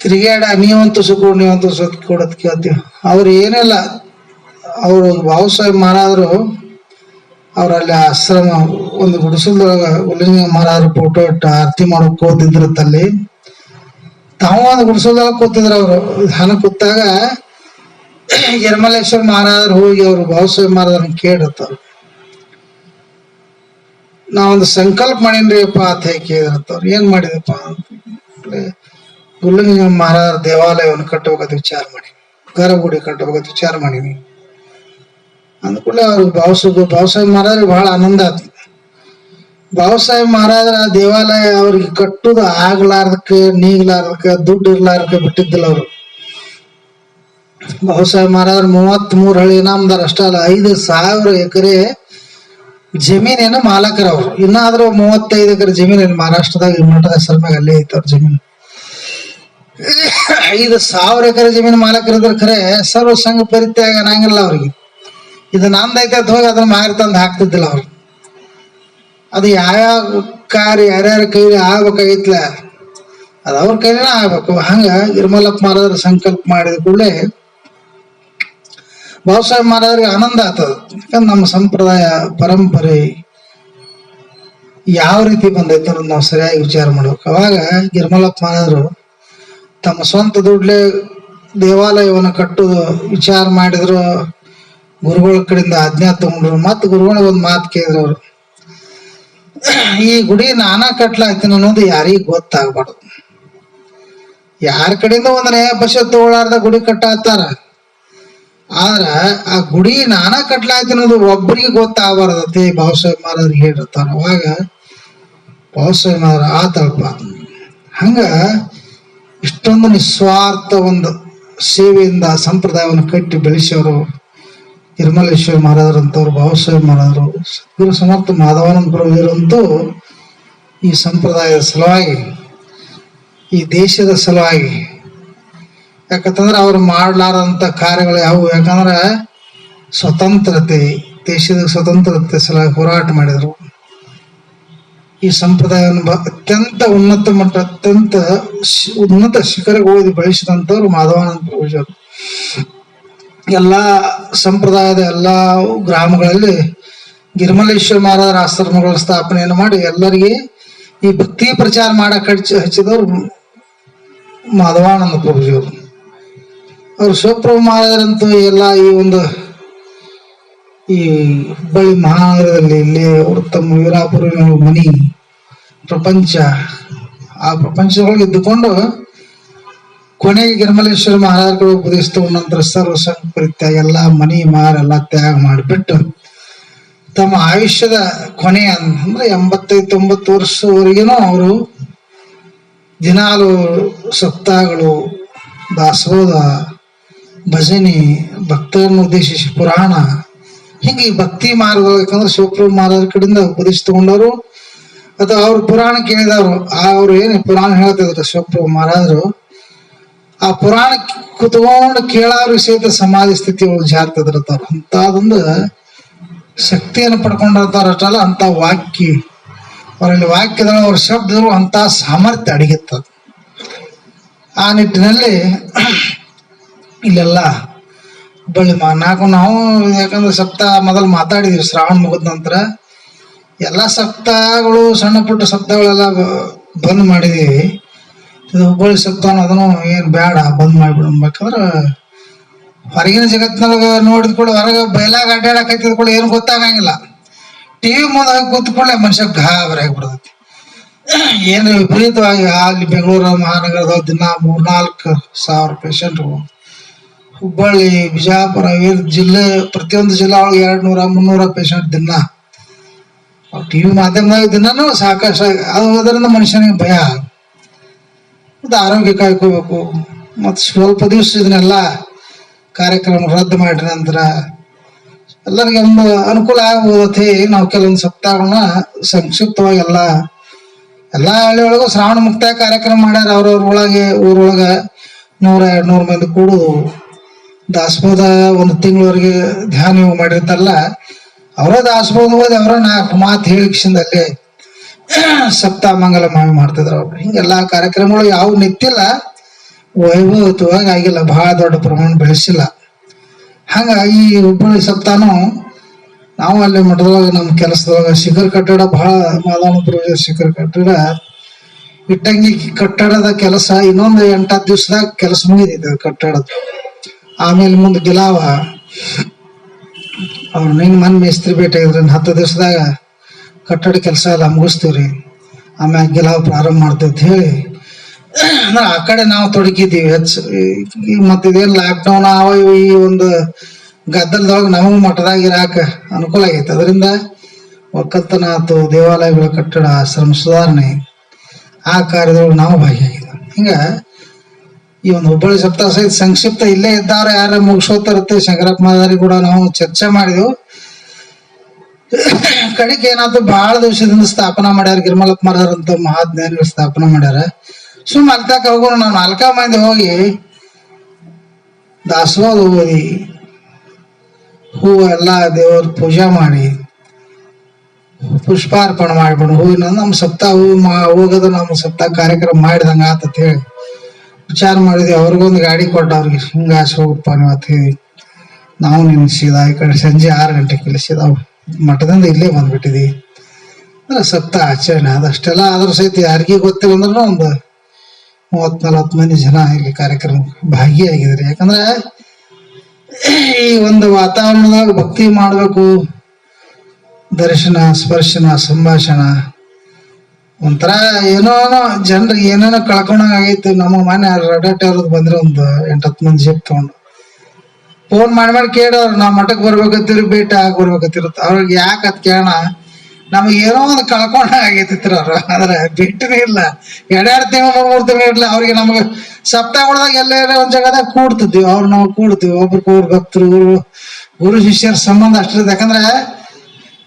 A: ತಿರುಗಾಡ ನೀವಂತೂ ಸುಖ ನೀವಂತೂ ಸುಖ ಕೊಡೋದ್ ಕೇಳ್ತೀವಿ. ಅವ್ರು ಏನಿಲ್ಲ, ಅವರು ಬಾಬು ಸಾಹೇಬ್ ಮಾರಾದ್ರು ಅವರಲ್ಲಿ ಆಶ್ರಮ, ಒಂದು ಗುಡಿಸಲ್ದೊಳಗ ಉಲ್ಲಿಂಗ ಮಾರಾದ್ರು ಫೋಟೋ ಇಟ್ಟು ಆರತಿ ಮಾಡೋಕೆ ಕೂತಿದ್ರತ್ತಲ್ಲಿ ತಾವು ಒಂದು ಗುಡಿಸಲ್ದೊಳಗ ಕೂತಿದ್ರು ಅವರು, ಹಣ ಕೂತಾಗ ಯರ್ಮಲೇಶ್ವರ ಮಹಾರಾಜರು ಹೋಗಿ ಅವರು ಭಾವಸ್ವಾಮಿ ಮಹಾರಾಜರನ್ನ ಕೇಳಿರ್ತಾರ. ನಾವೊಂದು ಸಂಕಲ್ಪ ಮಾಡೀನ್ರಿಪ್ಪ ಅಂತ ಆತ ಕೇಳಿರ್ತಾವ್ರು ಏನ್ ಮಾಡಿದಪ್ಪ ಅಂತ ಗುಲ್ಲಂಗ ಮಹಾರಾಜರ ದೇವಾಲಯವನ್ನು ಕಟ್ಟಬೇಕಂತ ವಿಚಾರ ಮಾಡಿ ಗರ್ಭಗುಡಿ ಕಟ್ಟಬೇಕಂತ ವಿಚಾರ ಮಾಡೀನಿ ಅಂದ್ಕೂಡಲೇ ಅವ್ರಿಗೆ ಬಾಬು ಬಾಬುಸಾಹೇಬ್ ಮಹಾರಾಜರಿಗೆ ಬಹಳ ಆನಂದ ಆಯ್ತು ಬಾಬುಸಾಹೇಬ್ ಮಹಾರಾಜರ ದೇವಾಲಯ ಅವ್ರಿಗೆ ಕಟ್ಟುದು ಆಗ್ಲಾರ್ದಕ್ಕೆ, ನೀಗ್ಲಾರ್ದಕ್ಕೆ, ದುಡ್ಡು ಇರ್ಲಾರ್ದಕ್ಕೆ ಬಿಟ್ಟಿದ್ದಿಲ್ಲ ಅವರು. ಬಾಬುಸಾಹೇಬ್ ಮಾರಾದ್ರ ಮೂವತ್ತ್ ಮೂರು ಹಳ್ಳಿ ಇನಾಮದಾರ ಅಷ್ಟೇ ಅಲ್ಲ, ಐದು ಸಾವಿರ ಎಕರೆ ಜಮೀನೇನು ಮಾಲಕರ ಅವರು ಇನ್ನಾದ್ರೂ ಮೂವತ್ತೈದು ಎಕರೆ ಜಮೀನು ಮಹಾರಾಷ್ಟ್ರದಾಗ ಮಠದ ಹೆಸರ ಮ್ಯಾಗ ಅಲ್ಲೇ ಐತೆ ಅವ್ರ ಜಮೀನು. ಐದು ಸಾವಿರ ಎಕರೆ ಜಮೀನು ಮಾಲಕರಿದ್ರ ಖರೆ ಸರ್ವ ಸಂಘ ಪರಿತ್ಯಾಗ ಅನ್ನಂಗಿಲ್ಲ ಅವ್ರಿಗೆ. ಇದು ನಂದೈತೆ ಅಂತ ಹೋಗಿ ಅದನ್ನ ಮಾರಿ ತಂದು ಹಾಕ್ತಿದ್ದಿಲ್ಲ ಅವ್ರು. ಅದು ಯಾವ್ಯಾವ ಕಾರ್ಯ, ಯಾರ್ಯಾರ ಕೈಲಿ ಆಗ್ಬೇಕಾಗಿತ್ಲ, ಅದು ಅವ್ರ ಕೈಲಿನ ಆಗ್ಬೇಕು. ಹಂಗ ಇರ್ಮಲಪ್ಪ ಮಾರಾದ್ರ ಸಂಕಲ್ಪ ಮಾಡಿದ ಕೂಡಲೇ ಬಾಬುಸಾಹೇಬ್ ಮಹಾರಾಜರಿಗೆ ಆನಂದ ಆಗ್ತದ ಯಾಕಂದ್ರೆ ನಮ್ಮ ಸಂಪ್ರದಾಯ, ಪರಂಪರೆ ಯಾವ ರೀತಿ ಬಂದೈತೆ ಅನ್ನೋದು ನಾವು ಸರಿಯಾಗಿ ವಿಚಾರ ಮಾಡ್ಬೇಕು. ಅವಾಗ ಗಿರ್ಮಲಪ್ಪ ಮಹಾರಾಜರು ತಮ್ಮ ಸ್ವಂತ ದುಡ್ಲೆ ದೇವಾಲಯವನ್ನು ಕಟ್ಟುದು ವಿಚಾರ ಮಾಡಿದ್ರು. ಗುರುಗಳ ಕಡೆಯಿಂದ ಆಜ್ಞಾ ತಗೊಂಡ್ರು. ಮತ್ತೆ ಗುರುಗಳ ಒಂದು ಮಾತು ಕೇಳಿದ್ರು ಅವರು. ಈ ಗುಡಿ ನಾನಾ ಕಟ್ಲಾಗ್ತೀನಿ ಅನ್ನೋದು ಯಾರಿಗೂ ಗೊತ್ತಾಗ್ಬಾರ್ದು. ಯಾರ ಕಡೆಯಿಂದ ಒಂದ್ ನಯ ಪಶ ತಗೊಳಾರ್ದ ಗುಡಿ ಕಟ್ಟಾತಾರ ಆದ್ರ ಆ ಗುಡಿ ನಾನಾ ಕಟ್ಲಾಯ್ತು ಅನ್ನೋದು ಒಬ್ಬರಿಗೆ ಗೊತ್ತಾಗಬಾರ್ದತಿ ಬಾಬುಸಾಹೇಬ್ ಮಹಾರಾಜ್ ಹೇಳಿರ್ತಾರ. ಅವಾಗ ಬಾಬುಸಾಹೇಬ್ ಮಹಾರಾಜ ಆತಲ್ಪ ಹಂಗ ಇಷ್ಟೊಂದು ನಿಸ್ವಾರ್ಥ ಒಂದು ಸೇವೆಯಿಂದ ಸಂಪ್ರದಾಯವನ್ನು ಕಟ್ಟಿ ಬೆಳೆಸೋರು ನಿರ್ಮಲೇಶ್ವರ ಮಹಾರಾಜರಂತವ್ರು, ಬಾಬಾಸಾಹೇಬ್ ಮಹಾರಾಜರು, ಸದ್ಗುರು ಸಮರ್ಥ ಮಾಧವಾನಂದ ಪ್ರಭುವಿರಂತೂ ಈ ಸಂಪ್ರದಾಯದ ಸಲುವಾಗಿ, ಈ ದೇಶದ ಸಲುವಾಗಿ ಯಾಕಂತಂದ್ರೆ ಅವ್ರು ಮಾಡ್ಲಾರಂತ ಕಾರ್ಯಗಳು ಯಾವುವು? ಯಾಕಂದ್ರೆ ಸ್ವತಂತ್ರತೆ, ದೇಶದ ಸ್ವತಂತ್ರತೆ ಸಲ ಹೋರಾಟ ಮಾಡಿದರು. ಈ ಸಂಪ್ರದಾಯವನ್ನು ಅತ್ಯಂತ ಉನ್ನತ ಮಟ್ಟ, ಅತ್ಯಂತ ಉನ್ನತ ಶಿಖರಕ್ಕೆ ಓದಿ ಬೆಳೆಸಿದಂಥವ್ರು ಮಾಧವಾನಂದ ಪ್ರಭುಜರು ಎಲ್ಲ ಸಂಪ್ರದಾಯದ ಎಲ್ಲ ಗ್ರಾಮಗಳಲ್ಲಿ ಗಿರಿಮಲೇಶ್ವರ ಮಹಾರಾಜರ ಆಶ್ರಮಗಳ ಸ್ಥಾಪನೆಯನ್ನು ಮಾಡಿ ಎಲ್ಲರಿಗೆ ಈ ಭಕ್ತಿ ಪ್ರಚಾರ ಮಾಡಕ್ಕೆ ಹಚ್ಚ, ಹಚ್ಚಿದವರು ಮಾಧವಾನಂದ ಪ್ರಭುಜಿಯವರು ಅವರು ಶಿವಪ್ರಭು ಮಹಾರಾಜರಂತೂ ಎಲ್ಲ ಈ ಒಂದು ಈ ಹುಬ್ಬಳ್ಳಿ ಮಹಾನಗರದಲ್ಲಿ ಇಲ್ಲಿ ಅವರು ತಮ್ಮ ವೀರಾಪುರ ಮನಿ, ಪ್ರಪಂಚ, ಆ ಪ್ರಪಂಚದೊಳಗೆ ಇದ್ದುಕೊಂಡು ಕೊನೆಗೆ ಗಿರಿಮಲೇಶ್ವರ ಮಹಾರಾಜರು ಉಪದೇಶ ನಂತರ ಸರ್ವ ಸಂಪರಿತ್ಯ ಎಲ್ಲ ಮನಿ, ಮಾರ ಎಲ್ಲ ತ್ಯಾಗ ಮಾಡಿಬಿಟ್ಟು ತಮ್ಮ ಆಯುಷ್ಯದ ಕೊನೆ ಅಂದ್ರೆ ಎಂಬತ್ತೈದು ತೊಂಬತ್ತು ವರ್ಷವರೆಗೂ ಅವರು ದಿನಾಲು ಸಪ್ತಾಹಗಳು ದಾಸೋಹ ಭಜನೆ, ಭಕ್ತರನ್ನು ಉದ್ದೇಶಿಸಿ ಪುರಾಣ, ಹಿಂಗೆ ಈ ಭಕ್ತಿ ಮಾರ್ಗ ಯಾಕಂದ್ರೆ ಶಿವಪ್ರಭು ಮಹಾರಾಜರ ಕಡೆಯಿಂದ ಉಪದೇಶ ತಗೊಂಡವರು ಅಥವಾ ಅವ್ರು ಪುರಾಣ ಕೇಳಿದವರು. ಅವ್ರು ಏನು ಪುರಾಣ ಹೇಳ್ತಿದ್ರು ಶಿವಪ್ರಭು ಮಹಾರಾಜರು? ಆ ಪುರಾಣ ಕುತ್ಕೊಂಡು ಕೇಳೋರು ಸಹಿತ ಸಮಾಧಿ ಸ್ಥಿತಿ ಒಳಗೆ ಜಾರ್ತದಿರ್ತಾರ. ಅಂತದೊಂದು ಶಕ್ತಿಯನ್ನು ಪಡ್ಕೊಂಡಿರ್ತಾರ ಅಷ್ಟಲ್ಲ ಅಂತ ವಾಕ್ಯ. ಅವರಲ್ಲಿ ವಾಕ್ಯದ ಅವ್ರ ಶಬ್ದಗಳು ಅಂತ ಸಾಮರ್ಥ್ಯ ಅಡಗಿತ್ತದ ಆ ನಿಟ್ಟಿನಲ್ಲಿ ಇಲ್ಲೆಲ್ಲ. ಬಳ್ಳಿ ಮಾ ನಾಲ್ಕು ನಾವು ಯಾಕಂದ್ರೆ ಸಪ್ತ ಮೊದಲು ಮಾತಾಡಿದ್ವಿ ಶ್ರಾವಣ ಮುಗಿದ ನಂತರ. ಎಲ್ಲ ಸಪ್ತಗಳು, ಸಣ್ಣ ಪುಟ್ಟ ಸಪ್ತಗಳೆಲ್ಲ ಬಂದ್ ಮಾಡಿದೀವಿ. ಇದು ಹುಬ್ಬಳ್ಳಿ ಸಪ್ತಾಹ ಅದನ್ನು ಏನು ಬೇಡ ಬಂದ್ ಮಾಡಿಬಿಡ್ಬೇಕಂದ್ರೆ ಹೊರಗಿನ ಜಗತ್ತಿನೊಳಗ ನೋಡಿದ ಕೂಡ, ಹೊರಗೆ ಬಯಲಾಗ ಅಡ್ಡಾಡಕತ್ತಿದ ಕೂಡ ಏನು ಗೊತ್ತಾಗಂಗಿಲ್ಲ. ಟಿವಿ ಮುಂದೆ ಹೋಗಿ ಕೂತ್ಕೊಳ್ಳೆ ಮನುಷ್ಯ ಗಾಬರಿ ಆಗಿಬಿಡ್ತೈತಿ. ಏನು ವಿಪರೀತವಾಗಿ ಅಲ್ಲಿ ಬೆಂಗಳೂರು ಮಹಾನಗರದ ದಿನ ಮೂರ್ನಾಲ್ಕು ಸಾವಿರ ಪೇಷಂಟ್ಗಳು ಹುಬ್ಬಳ್ಳಿ, ಬಿಜಾಪುರ ಇವ್ ಜಿಲ್ಲೆ, ಪ್ರತಿಯೊಂದು ಜಿಲ್ಲಾ ಒಳಗೆ ಎರಡು ನೂರ ಮುನ್ನೂರ ಪೇಷಂಟ್ ದಿನ. ಟಿ ವಿ ಮಾಧ್ಯಮದಾಗ ದಿನಾನು ಸಾಕಷ್ಟು ಅದು ಅದರಿಂದ ಮನುಷ್ಯನಿಗೆ ಭಯ. ಮತ್ತು ಆರೋಗ್ಯ ಕಾಯ್ಕೋಬೇಕು ಮತ್ತು ಸ್ವಲ್ಪ ದಿವಸ ಇದನ್ನೆಲ್ಲ ಕಾರ್ಯಕ್ರಮ ರದ್ದು ಮಾಡಿದ ನಂತರ ಎಲ್ಲರಿಗೆ ಒಂದು ಅನುಕೂಲ ಆಗ್ಬೋದತಿ ನಾವು ಕೆಲವೊಂದು ಸಪ್ತಾಹಗಳನ್ನ ಸಂಕ್ಷಿಪ್ತವಾಗಿ ಎಲ್ಲ, ಎಲ್ಲಾ ಹಳ್ಳಿಯೊಳಗೂ ಶ್ರಾವಣ ಮುಕ್ತಾಯ ಕಾರ್ಯಕ್ರಮ ಮಾಡ್ಯಾರ ಅವ್ರವ್ರ ಒಳಗೆ, ಊರೊಳಗೆ ನೂರ ಎರಡು ನೂರು ಮಂದಿ ಕೂಡುದು. ದಾಸಬೋಧ ಒಂದು ತಿಂಗಳವರೆಗೆ ಧ್ಯಾನ ಇವು ಮಾಡಿರ್ತಾರಲ್ಲ, ಅವರ ದಾಸಬೋಧ ಓದಿ ಅವರ ನಾಲ್ಕು ಮಾತು ಹೇಳಿಕ್ಷಿಂದ ಅಲ್ಲಿ ಸಪ್ತಾಹ ಮಂಗಲ ಮಾವಿ ಮಾಡ್ತಿದ್ರು ಅವ್ರು. ಹಿಂಗೆಲ್ಲ ಕಾರ್ಯಕ್ರಮಗಳು ಯಾವ ನಿತ್ತಿಲ್ಲ ವೈಭವತ್ವವಾಗಿ ಆಗಿಲ್ಲ ಬಹಳ ದೊಡ್ಡ ಪ್ರಮಾಣ ಬೆಳೆಸಿಲ್ಲ. ಹಂಗಾಗಿ ಈ ಹುಬ್ಬಳ್ಳಿ ಸಪ್ತಾನು ನಾವು ಅಲ್ಲಿ ಮಠದೊಳಗೆ, ನಮ್ಮ ಕೆಲಸದೊಳಗೆ ಶಿಖರ್ ಕಟ್ಟಡ ಬಹಳ ಮಾದಾನಪುರ ಶಿಖರ್ ಕಟ್ಟಡ ಇಟ್ಟಂಗಿ ಕಟ್ಟಡದ ಕೆಲಸ ಇನ್ನೊಂದು ಎಂಟತ್ತು ದಿವಸದಾಗ ಕೆಲಸ ಮುಗಿದಿದೆ ಕಟ್ಟಡದ ಆಮೇಲೆ ಮುಂದೆ ಗಿಲಾವ. ಅವ್ರು ನಿನ್ ಮನ್ ಮೇಸ್ತ್ರಿ ಭೇಟಿ ಆಗಿದ್ರೆ ಹತ್ತು ದಿವಸದಾಗ ಕಟ್ಟಡ ಕೆಲಸ ಎಲ್ಲ ಮುಗಿಸ್ತೀವ್ರಿ. ಆಮ್ಯಾಗ ಗಿಲಾವ್ ಪ್ರಾರಂಭ ಮಾಡ್ತೇವೆ ಹೇಳಿ. ಅಂದ್ರೆ ಆ ಕಡೆ ನಾವು ತೊಡಗಿದ್ದೀವಿ. ಹೆಚ್ಚು ಮತ್ತೆ ಇದೇನು ಲಾಕ್ಡೌನ್ ಇವು ಈ ಒಂದು ಗದ್ದಲದೊಳಗೆ ನಮಗೂ ಮಠದಾಗ ಇರಾಕ ಅನುಕೂಲ ಆಗೈತೆ. ಅದರಿಂದ ಒಕ್ಕಲ್ತನ ಆತು, ದೇವಾಲಯಗಳ ಕಟ್ಟಡ, ಆಶ್ರಮ ಸುಧಾರಣೆ ಆ ಕಾರ್ಯದೊಳಗೆ ನಾವು ಭಾಗಿಯಾಗಿದ್ದೀವಿ. ಹಿಂಗ ಈ ಒಂದು ಹುಬ್ಬಳ್ಳಿ ಸಪ್ತಾಹ ಸಹಿತ ಸಂಕ್ಷಿಪ್ತ ಇಲ್ಲೇ ಇದ್ದಾರೆ. ಯಾರೇ ಮುಗಿಸೋತಿರುತ್ತೆ. ಶಂಕರಪ್ಪ ಮಾದಾರಿ ಕೂಡ ನಾವು ಚರ್ಚೆ ಮಾಡಿದೆವು. ಕಡೆಗೆ ಏನಾದ್ರು ಬಹಳ ದಿವಸದಿಂದ ಸ್ಥಾಪನಾ ಮಾಡ್ಯಾರ. ಗಿರ್ಮಲಪ್ಪ ಮಾರ್ದಾರ ಅಂತ ಮಹಾಜ್ಞಾನಿಗಳು ಸ್ಥಾಪನಾ ಮಾಡ್ಯಾರ. ಸುಮ್ ಅಲ್ತಾಕ ಹೋಗೋಣ. ನಾವು ನಾಲ್ಕ ಮಂದಿ ಹೋಗಿ ದಾಸೋಹ ಓದಿ, ಹೂ ಎಲ್ಲ ದೇವ್ರ ಪೂಜೆ ಮಾಡಿ, ಪುಷ್ಪಾರ್ಪಣೆ ಮಾಡ್ಬಿಡು ಹೂವಿನ ನಮ್ಮ ಸಪ್ತಾಹ ಹೂ ಹೋಗೋದು, ನಮ್ಮ ಸಪ್ತಾಹ ಕಾರ್ಯಕ್ರಮ ಮಾಡಿದಂಗ ಆತತ್ ಹೇಳಿ ವಿಚಾರ ಮಾಡಿದ್ವಿ ಅವ್ರಿಗೊಂದು ಗಾಡಿ ಕೊಟ್ಟ, ಅವ್ರಿಗೆ ಹಿಂಗಾಸ್ ಹೋಗಪ್ಪ ನೀವು ನಾವು ನಿಲ್ಸಿದ ಈ ಕಡೆ ಸಂಜೆ ಆರು ಗಂಟೆಗೆ ಕಳಿಸಿದ ಮಠದಿಂದ ಇಲ್ಲೇ ಬಂದ್ಬಿಟ್ಟಿದ್ವಿ. ಅಂದ್ರೆ ಸತ್ತ ಆಚರಣೆ, ಅದಷ್ಟೆಲ್ಲ ಅದ್ರ ಸಹಿತ ಯಾರಿಗೆ ಗೊತ್ತಿಲ್ಲ ಅಂದ್ರೂ ಒಂದು ಮೂವತ್ ನಲವತ್ತು ಮಂದಿ ಜನ ಇಲ್ಲಿ ಕಾರ್ಯಕ್ರಮ ಭಾಗಿಯಾಗಿದ್ದಾರೆ. ಯಾಕಂದ್ರೆ ಈ ಒಂದು ವಾತಾವರಣದಾಗ ಭಕ್ತಿ ಮಾಡಬೇಕು. ದರ್ಶನ, ಸ್ಪರ್ಶನ, ಸಂಭಾಷಣ ಒಂಥರ ಏನೋ ಜನರಿಗೆ ಏನೇನೋ ಕಳ್ಕೊಂಡಂಗ ಆಗೈತಿ. ನಮ್ಮ ಮನೆ ರಡಾಟ ಅವ್ರದ್ದು ಬಂದ್ರೆ ಒಂದು ಎಂಟತ್ತು ಮಂದಿ ಜೀಪ್ ತಗೊಂಡು. ಫೋನ್ ಮಾಡಿ ಮಾಡಿ ಕೇಳೋರು ನಾವು ಮಠಕ್ಕೆ ಬರ್ಬೇಕತ್ತಿರು ಭೇಟಿ ಆಗಿ ಬರ್ಬೇಕತ್ತಿರುತ್ತೆ ಅವ್ರಿಗೆ ಯಾಕೆ ಅದ್ ಕೇಳೋಣ? ನಮಗೆ ಏನೋ ಒಂದು ಕಳ್ಕೊಂಡ ಆಗೈತಿತ್ರ ಅವ್ರು. ಆದ್ರೆ ಭೇಟಿನೇ ಇಲ್ಲ. ಎರಡೆರಡು ತಿಂಗಳು, ಮೂರ್ ಮೂರು ತಿಂಗಳು ಇರಲಿಲ್ಲ ಅವ್ರಿಗೆ ನಮಗೆ ಸಪ್ತಾಹಗಳದಾಗ ಎಲ್ಲ ಒಂದ್ ಜಾಗದಾಗ ಕೂಡ್ತಿದ್ವಿ. ಅವ್ರು ನಾವು ಕೂಡ್ತೀವಿ ಒಬ್ರು ಕೂಡ್ ಭಕ್ತರು, ಗುರು ಗುರು ಶಿಷ್ಯರ ಸಂಬಂಧ ಅಷ್ಟಿರ್ತದೆ ಯಾಕಂದ್ರೆ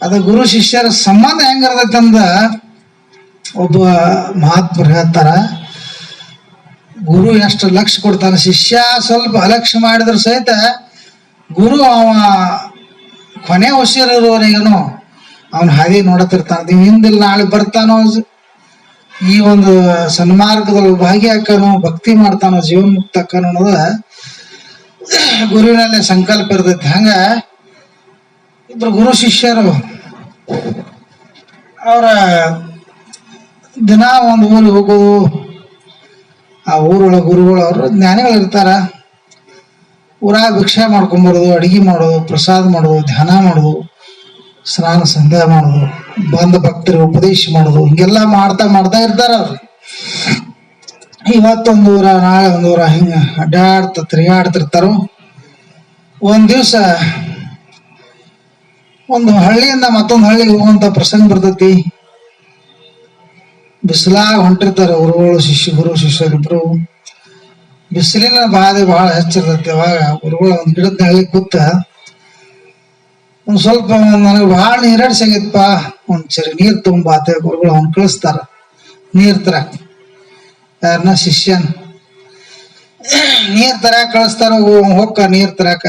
A: ಅದು ಗುರು, ಶಿಷ್ಯರ ಸಂಬಂಧ ಹೆಂಗಿರ್ತೈತೆ ಅಂದ ಒಬ್ಬ ಮಹಾತ್ಮರು ಹೇಳ್ತಾರ, ಗುರು ಎಷ್ಟು ಲಕ್ಷ ಕೊಡ್ತಾನೆ ಶಿಷ್ಯ, ಸ್ವಲ್ಪ ಅಲಕ್ಷ ಮಾಡಿದ್ರು ಸಹಿತ ಗುರು ಅವ ಕೊನೆ ಉಸಿರಿರುವವರೆಗನು ಅವನ ಹಾದಿ ನೋಡತಿರ್ತಾನ ನೀವು ಹಿಂದಿಲ್ಲ ನಾಳೆ ಬರ್ತಾನೋ ಈ ಒಂದು ಸನ್ಮಾರ್ಗದಲ್ಲಿ ಭಾಗಿಯಾಕನು, ಭಕ್ತಿ ಮಾಡ್ತಾನೋ ಜೀವನ್ ಮುಕ್ತ ಅನ್ನೋದು ಅನ್ನೋದ ಗುರುವಿನಲ್ಲಿ ಸಂಕಲ್ಪ ಇರ್ತೈತಿ. ಹಂಗ ಇಬ್ರು ಗುರು ಶಿಷ್ಯರು, ಅವರ ದಿನ ಒಂದು ಊರಿಗೆ ಹೋಗೋದು ಆ ಊರೊಳಗೆ ಗುರುಗಳು ಅವರು ಜ್ಞಾನಿಗಳು ಇರ್ತಾರ ಊರಾಗ ಭಿಕ್ಷೆ ಮಾಡ್ಕೊಂಬರೋದು, ಅಡಿಗೆ ಮಾಡೋದು, ಪ್ರಸಾದ ಮಾಡೋದು, ಧ್ಯಾನ ಮಾಡೋದು, ಸ್ನಾನ ಸಂಧ್ಯಾ ಮಾಡೋದು, ಬಂದ ಭಕ್ತರಿಗೆ ಉಪದೇಶ ಮಾಡೋದು, ಹಿಂಗೆಲ್ಲ ಮಾಡ್ತಾ ಮಾಡ್ತಾ ಇರ್ತಾರ ಅವ್ರು. ಇವತ್ತೊಂದು ಊರ ನಾಳೆ ಒಂದು ಊರ ಹಿಂಗೆ ಅಡ್ಡಾಡ್ತ ತಿರುಗಾಡ್ತಿರ್ತಾರೋ. ಒಂದ್ ದಿವಸ ಒಂದು ಹಳ್ಳಿಯಿಂದ ಮತ್ತೊಂದು ಹಳ್ಳಿಗೆ ಹೋಗುವಂತ ಪ್ರಸಂಗ ಬರ್ತೈತಿ. ಬಿಸಿಲಾಗ ಹೊಂಟಿರ್ತಾರೆ ಗುರುಗಳು, ಶಿಷ್ಯ, ಗುರು ಶಿಷ್ಯರಿಬ್ರು ಬಿಸಿಲಿನ ಬಾಧೆ ಬಹಳ ಹೆಚ್ಚಿರ್ತೈತಿ ಅವಾಗ. ಗುರುಗಳು ಒಂದ್ ಗಿಡದ ಹಳ್ಳಿ ಕೂತ ಒಂದ್ ಸ್ವಲ್ಪ ನನಗೆ ಬಹಳ ಒಂದು ಒಂದ್ ಚರಿ ನೀರ್ ತುಂಬಾತೆ ಗುರುಗಳು ಅವ್ನ್ ಕಳಿಸ್ತಾರ. ನೀರ್ ತರಕ ಯಾರನ್ನ ಶಿಷ್ಯನ್. ನೀರ್ ತರಕ ಕಳಿಸ್ತಾರ. ಹೋಗ್ಕ ನೀರ್ ತರಕ.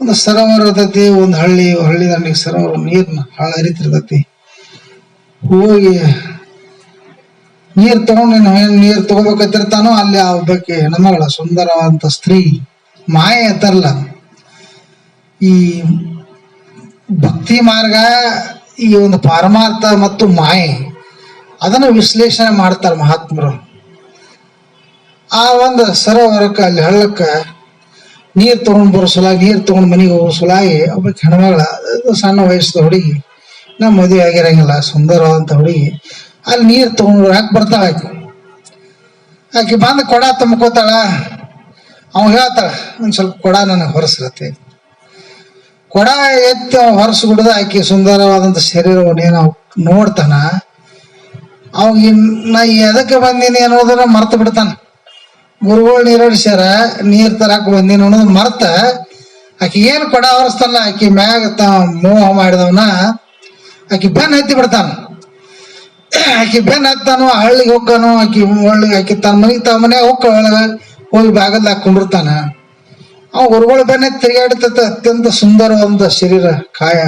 A: ಒಂದು ಸರೋವರ ಇರ್ತೈತಿ, ಒಂದ್ ಹಳ್ಳಿ. ಹಳ್ಳಿ ದಂಡಿಗೆ ಸರೋವರ, ನೀರ್ನ ಹಾಳ ಹರಿತಿರ್ತೈತಿ. ಹೋಗಿ ನೀರ್ ತಗೊಂಡು ಏನ್ ನೀರ್ ತಗೋಬೇಕಂತಿರ್ತಾನೋ ಅಲ್ಲಿ ಆ ಒಬ್ಬಕ್ಕೆ ಹೆಣ್ಮಗಳ ಸುಂದರವಾದಂತ ಸ್ತ್ರೀ ಮಾಯೆ ಎತ್ತರಲ್ಲ ಈ ಭಕ್ತಿ ಮಾರ್ಗ ಈ ಒಂದು ಪಾರಮಾರ್ಥ ಮತ್ತು ಮಾಯೆ, ಅದನ್ನ ವಿಶ್ಲೇಷಣೆ ಮಾಡ್ತಾರೆ ಮಹಾತ್ಮರು. ಆ ಒಂದು ಸರೋವರಕ್ಕೆ, ಅಲ್ಲಿ ಹಳ್ಳಕ್ಕ ನೀರ್ ತಗೊಂಡ್ ಬರೋ ಸಲುವಾಗಿ, ನೀರ್ ತಗೊಂಡ್ ಮನೆಗೆ ಹೋಗೋ ಸಲುವಾಗಿ ಒಬ್ಬ ಹೆಣ್ಮಗಳ ಸಣ್ಣ ವಯಸ್ಸದ ಹುಡುಗಿ ನಮ್ಮ ಮದುವೆ ಆಗಿರಂಗಿಲ್ಲ, ಸುಂದರವಾದಂತ ಹುಡುಗಿ. ಅಲ್ಲಿ ನೀರು ತಗೊಂಡು ಹಾಕಿ ಬರ್ತಾಳ ಆಕೆ. ಆಕೆ ಬಂದು ಕೊಡ ತುಂಬ್ಕೋತಾಳ ಅವ ಹೇಳ್ತಾಳ, ಒಂದು ಸ್ವಲ್ಪ ಕೊಡ ನನಗೆ ಹೊರಸ್ರತ್ತೆ ಕೊಡ ಎತ್ತ ಹೊರಸು ಬಿಡದ ಆಕೆ ಸುಂದರವಾದಂತ ಶರೀರವನ್ನು ಏನೋ ನೋಡ್ತಾನ. ಅವಾಗ ನಾ ಎದಕ್ಕೆ ಬಂದೀನಿ ಅನ್ನೋದನ್ನ ಮರ್ತು ಬಿಡ್ತಾನ. ಗುರುಗಳು ನೀರಡಿಸ್ಯಾರ ನೀರ್ ತರಾಕ್ ಬಂದೀನಿ ಅನ್ನೋದು ಮರ್ತ ಆಕೆ ಏನು ಕೊಡ ಹೊರಸ್ತಲ್ಲ ಆಕೆ ಮ್ಯಾಗ ತ ಮೋಹ ಮಾಡಿದವನ, ಆಕೆ ಬೆನ್ ಹತ್ತಿ ಬಿಡ್ತಾನ. ಆಕಿ ಬೆನ್ ಹಾಕ್ತಾನು, ಹಳ್ಳಿಗೆ ಹೋಗ್ತಾನು, ಆಕಿ ಒಳ್ಳಿಗೆ ಆಕಿ ತನ್ನ ಮನೆಗೆ ತನ್ನ ಮನ್ಯಾಗ ಹೋಗ್ಕೊಳಗ ಹೋಗಿ ಬಾಗಲ್ ಹಾಕೊಂಡಿರ್ತಾನ ಅವ ಗುರುಗಳು ಬೆನ್ನ ತಿರುಗಾಡ್ತತ ಅತ್ಯಂತ ಸುಂದರವಾದ ಶರೀರ, ಕಾಯ.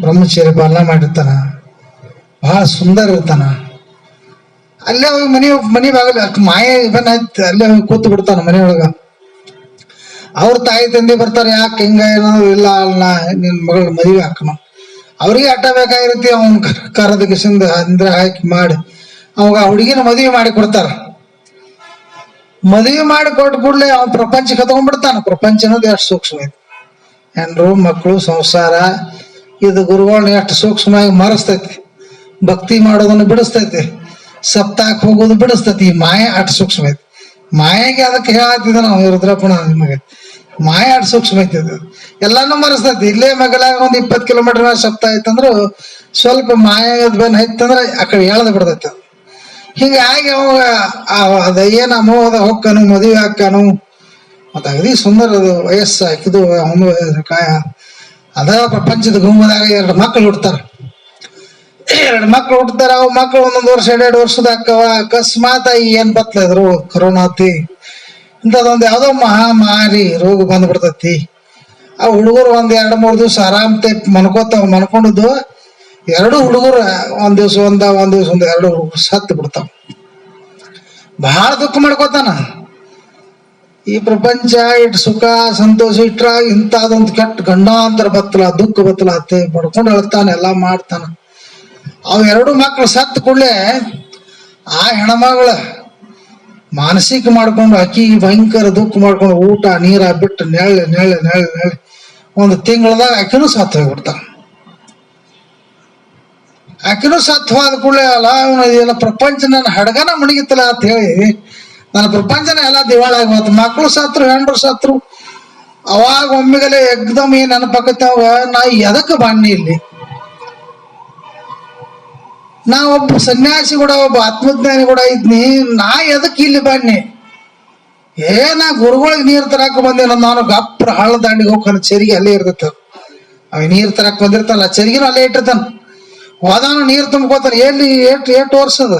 A: ಬ್ರಹ್ಮಚರ್ಯ ಪಾಲನ ಮಾಡಿರ್ತಾನ. ಬಹಳ ಸುಂದರ ಇರ್ತಾನ. ಅಲ್ಲೇ ಹೋಗಿ ಮನೆ ಮನೆ ಬಾಗಲ್ ಮಾಯೆ ಬೆನ್ನ ಹತ್ತಿ ಅಲ್ಲೇ ಹೋಗಿ ಕೂತು ಬಿಡ್ತಾನ ಮನೆಯೊಳಗ. ಅವ್ರ ತಾಯಿ, ತಂದೆ ಬರ್ತಾರೆ, ಯಾಕೆ ಹಿಂಗ ಏನಾದ್ರು ಇಲ್ಲ, ಅಲ್ಲ, ನಿನ್ ಮಗಳ ಮದುವೆ ಹಾಕನು. ಅವ್ರಿಗೆ ಅಟ್ಟ ಬೇಕಾಗಿರುತ್ತೆ, ಅವನ್ ಕರದ ಕಿಸಿಂದ ಅಂದ್ರೆ ಹಾಕಿ ಮಾಡಿ, ಅವಾಗ ಹುಡುಗಿನ ಮದುವೆ ಮಾಡಿ ಕೊಡ್ತಾರ. ಮದುವೆ ಮಾಡಿ ಕೊಟ್ಟ ಕೂಡಲೇ ಅವ್ನ ಪ್ರಪಂಚ ಕತ್ಕೊಂಡ್ಬಿಡ್ತಾನ ಪ್ರಪಂಚ ಅನ್ನೋದು ಎಷ್ಟು ಸೂಕ್ಷ್ಮ ಐತಿ ಹೆಣ್ರು ಮಕ್ಕಳು ಸಂಸಾರ, ಇದು ಗುರುಗಳನ್ನ ಎಷ್ಟು ಸೂಕ್ಷ್ಮವಾಗಿ ಮರೆಸ್ತೈತಿ. ಭಕ್ತಿ ಮಾಡೋದನ್ನು ಬಿಡಿಸ್ತೈತಿ. ಸಪ್ತಾಕ್ ಹೋಗೋದು ಬಿಡಿಸ್ತೈತಿ. ಈ ಮಾಯ ಅಷ್ಟು ಸೂಕ್ಷ್ಮ ಐತಿ. ಮಾಯೆಗೆ ಅದಕ್ಕೆ ಹೇಳತ್ತಿದ್ದ ನಾವು ರುದ್ರಪ್ಪಣ ನಿಮಗೆ. ಮಾಯ ಆಡ್ ಸೂಕ್ಷ್ಮ ಐತಿ ಅದು. ಎಲ್ಲಾನು ಮರಸ್ತೈತಿ. ಇಲ್ಲೇ ಮಗಲಾಗ ಒಂದ್ ಇಪ್ಪತ್ ಕಿಲೋಮೀಟರ್ ಶಬ್ದ ಆಯ್ತಂದ್ರು ಸ್ವಲ್ಪ ಮಾಯದ ಬೆನ್ ಹೈತಂದ್ರ ಆ ಕಡೆ ಎಳ್ದು ಬಿಡ್ತೈತೆ ಹಿಂಗಾಗಿ ಅವಾಗ ಅದ ಏನ ಅಮೋದ ಹೊಕ್ಕನು, ಮದುವೆ ಹಾಕನು. ಮತ್ತ ಅಗದಿ ಸುಂದರ ಅದು ವಯಸ್ಸ ಹಾಕಿದು ಅವನು ಕಾಯ. ಅದ ಪ್ರಪಂಚದ ಗುಂಬದಾಗ ಎರಡು ಮಕ್ಕಳು ಹುಡ್ತಾರ ಎರಡು ಮಕ್ಕಳು ಹುಡ್ತಾರ ಅವ್ ಮಕ್ಕಳು ಒಂದೊಂದು ವರ್ಷ, ಎರಡೆರಡು ವರ್ಷದ ಅಕ್ಕವ. ಅಕಸ್ಮಾತ್ ಏನ್ ಬತ್ಲ ಇದ್ರು? ಕರೋನಾ ಇಂಥದೊಂದು ಯಾವುದೋ ಮಹಾಮಾರಿ ರೋಗ ಬಂದ್ಬಿಡ್ತತಿ. ಆ ಹುಡುಗರು ಒಂದ್ ಮೂರು ಮೂರ್ ದಿವ್ಸ ಆರಾಮ್ತೆ ಮನ್ಕೋತಾವ ಮನ್ಕೊಂಡಿದ್ದು, ಎರಡು ಹುಡುಗರು ಒಂದ್ ದಿವ್ಸ ಒಂದ, ಒಂದ್ ದಿವ್ಸ ಒಂದು ಎರಡು ಸತ್ತು ಬಿಡ್ತಾವ. ಬಹಳ ದುಃಖ ಮಾಡ್ಕೋತಾನ. ಈ ಪ್ರಪಂಚ ಇಟ್ ಸುಖ, ಸಂತೋಷ, ಇಟ್ರ ಇಂಥದೊಂದು ಕೆಟ್ಟ ಗಂಡಾಂತರ ಬತ್ತಲ, ದುಃಖ ಬತ್ತಲ ಅತ್ತೆ ಬಡ್ಕೊಂಡು ಹೇಳ್ತಾನ, ಎಲ್ಲ ಮಾಡ್ತಾನ. ಅವ್ ಎರಡು ಮಕ್ಳು ಸತ್ತು ಕೂಡಲೇ ಆ ಹೆಣ್ಮಗಳ ಮಾನಸಿಕ ಮಾಡ್ಕೊಂಡು ಅಕ್ಕಿಗೆ ಭಯಂಕರ ದುಃಖ ಮಾಡ್ಕೊಂಡು ಊಟ, ನೀರ ಬಿಟ್ಟು ನೆಳ್ಳೆ ನೆಳ್ಳೆ ನೆಳ್ಳೆ ನೆಳ್ಳೆ ಒಂದು ತಿಂಗಳದಾಗ ಆಕಿನೂ ಸತ್ತು ಹೋಗ್ಬಿಡ್ತಾನ ಆಕಿನೂ ಸತ್ತು ಹೋದ ಕೂಡಲೇ ಅಲ್ಲ, ಅವನು ಇದೆಲ್ಲ ಪ್ರಪಂಚ ನನ್ನ ಹಡಗನ ಮುಣಗಿತ್ತಲ್ಲ ಅಂತ ಹೇಳಿ, ನನ್ನ ಪ್ರಪಂಚನ ಎಲ್ಲ ದಿವಾಳ ಹೋತು. ಮಕ್ಕಳು ಸತ್ರು, ಹೆಂಡ್ರು ಸತ್ರು, ಅವಾಗ ಒಮ್ಮೆಗಲೆ ಎಕ್ದಮ್ ಏನ್ ಪಕ್ಕ ನಾ ಎದಕ್ಕೆ ಬನ್ನಿ ಇಲ್ಲಿ? ನಾ ಒಬ್ಬ ಸನ್ಯಾಸಿ ಕೂಡ, ಒಬ್ಬ ಆತ್ಮಜ್ಞಾನಿ ಕೂಡ ಇದ್ನಿ. ನಾ ಎದಕ್ಕೆ ಇಲ್ಲಿ ಬನ್ನಿ ಏ, ನಾ ಗುರುಗಳಿಗೆ ನೀರ್ ತರಾಕ ಬಂದೇನ ನಾನು ಗಪ್ರ ಹಳ್ಳ ದಾಂಡಿಗೆ ಹೋಗ್ಕೊಂಡು ಚೆರಿಗೆ ಅಲ್ಲೇ ಇರ್ತೈತ. ಅವ ನೀರ್ ತರಕ್ ಬಂದಿರ್ತಾನಲ್ಲ, ಚರಿಗಿನ ಅಲ್ಲೇ ಇಟ್ಟಿರ್ತಾನ. ಹೋದಾನು ನೀರ್ ತುಂಬ್ಕೋತಾನ. ಎಲ್ಲಿ ಏಟ್ ಏಟ್ ವರ್ಷದ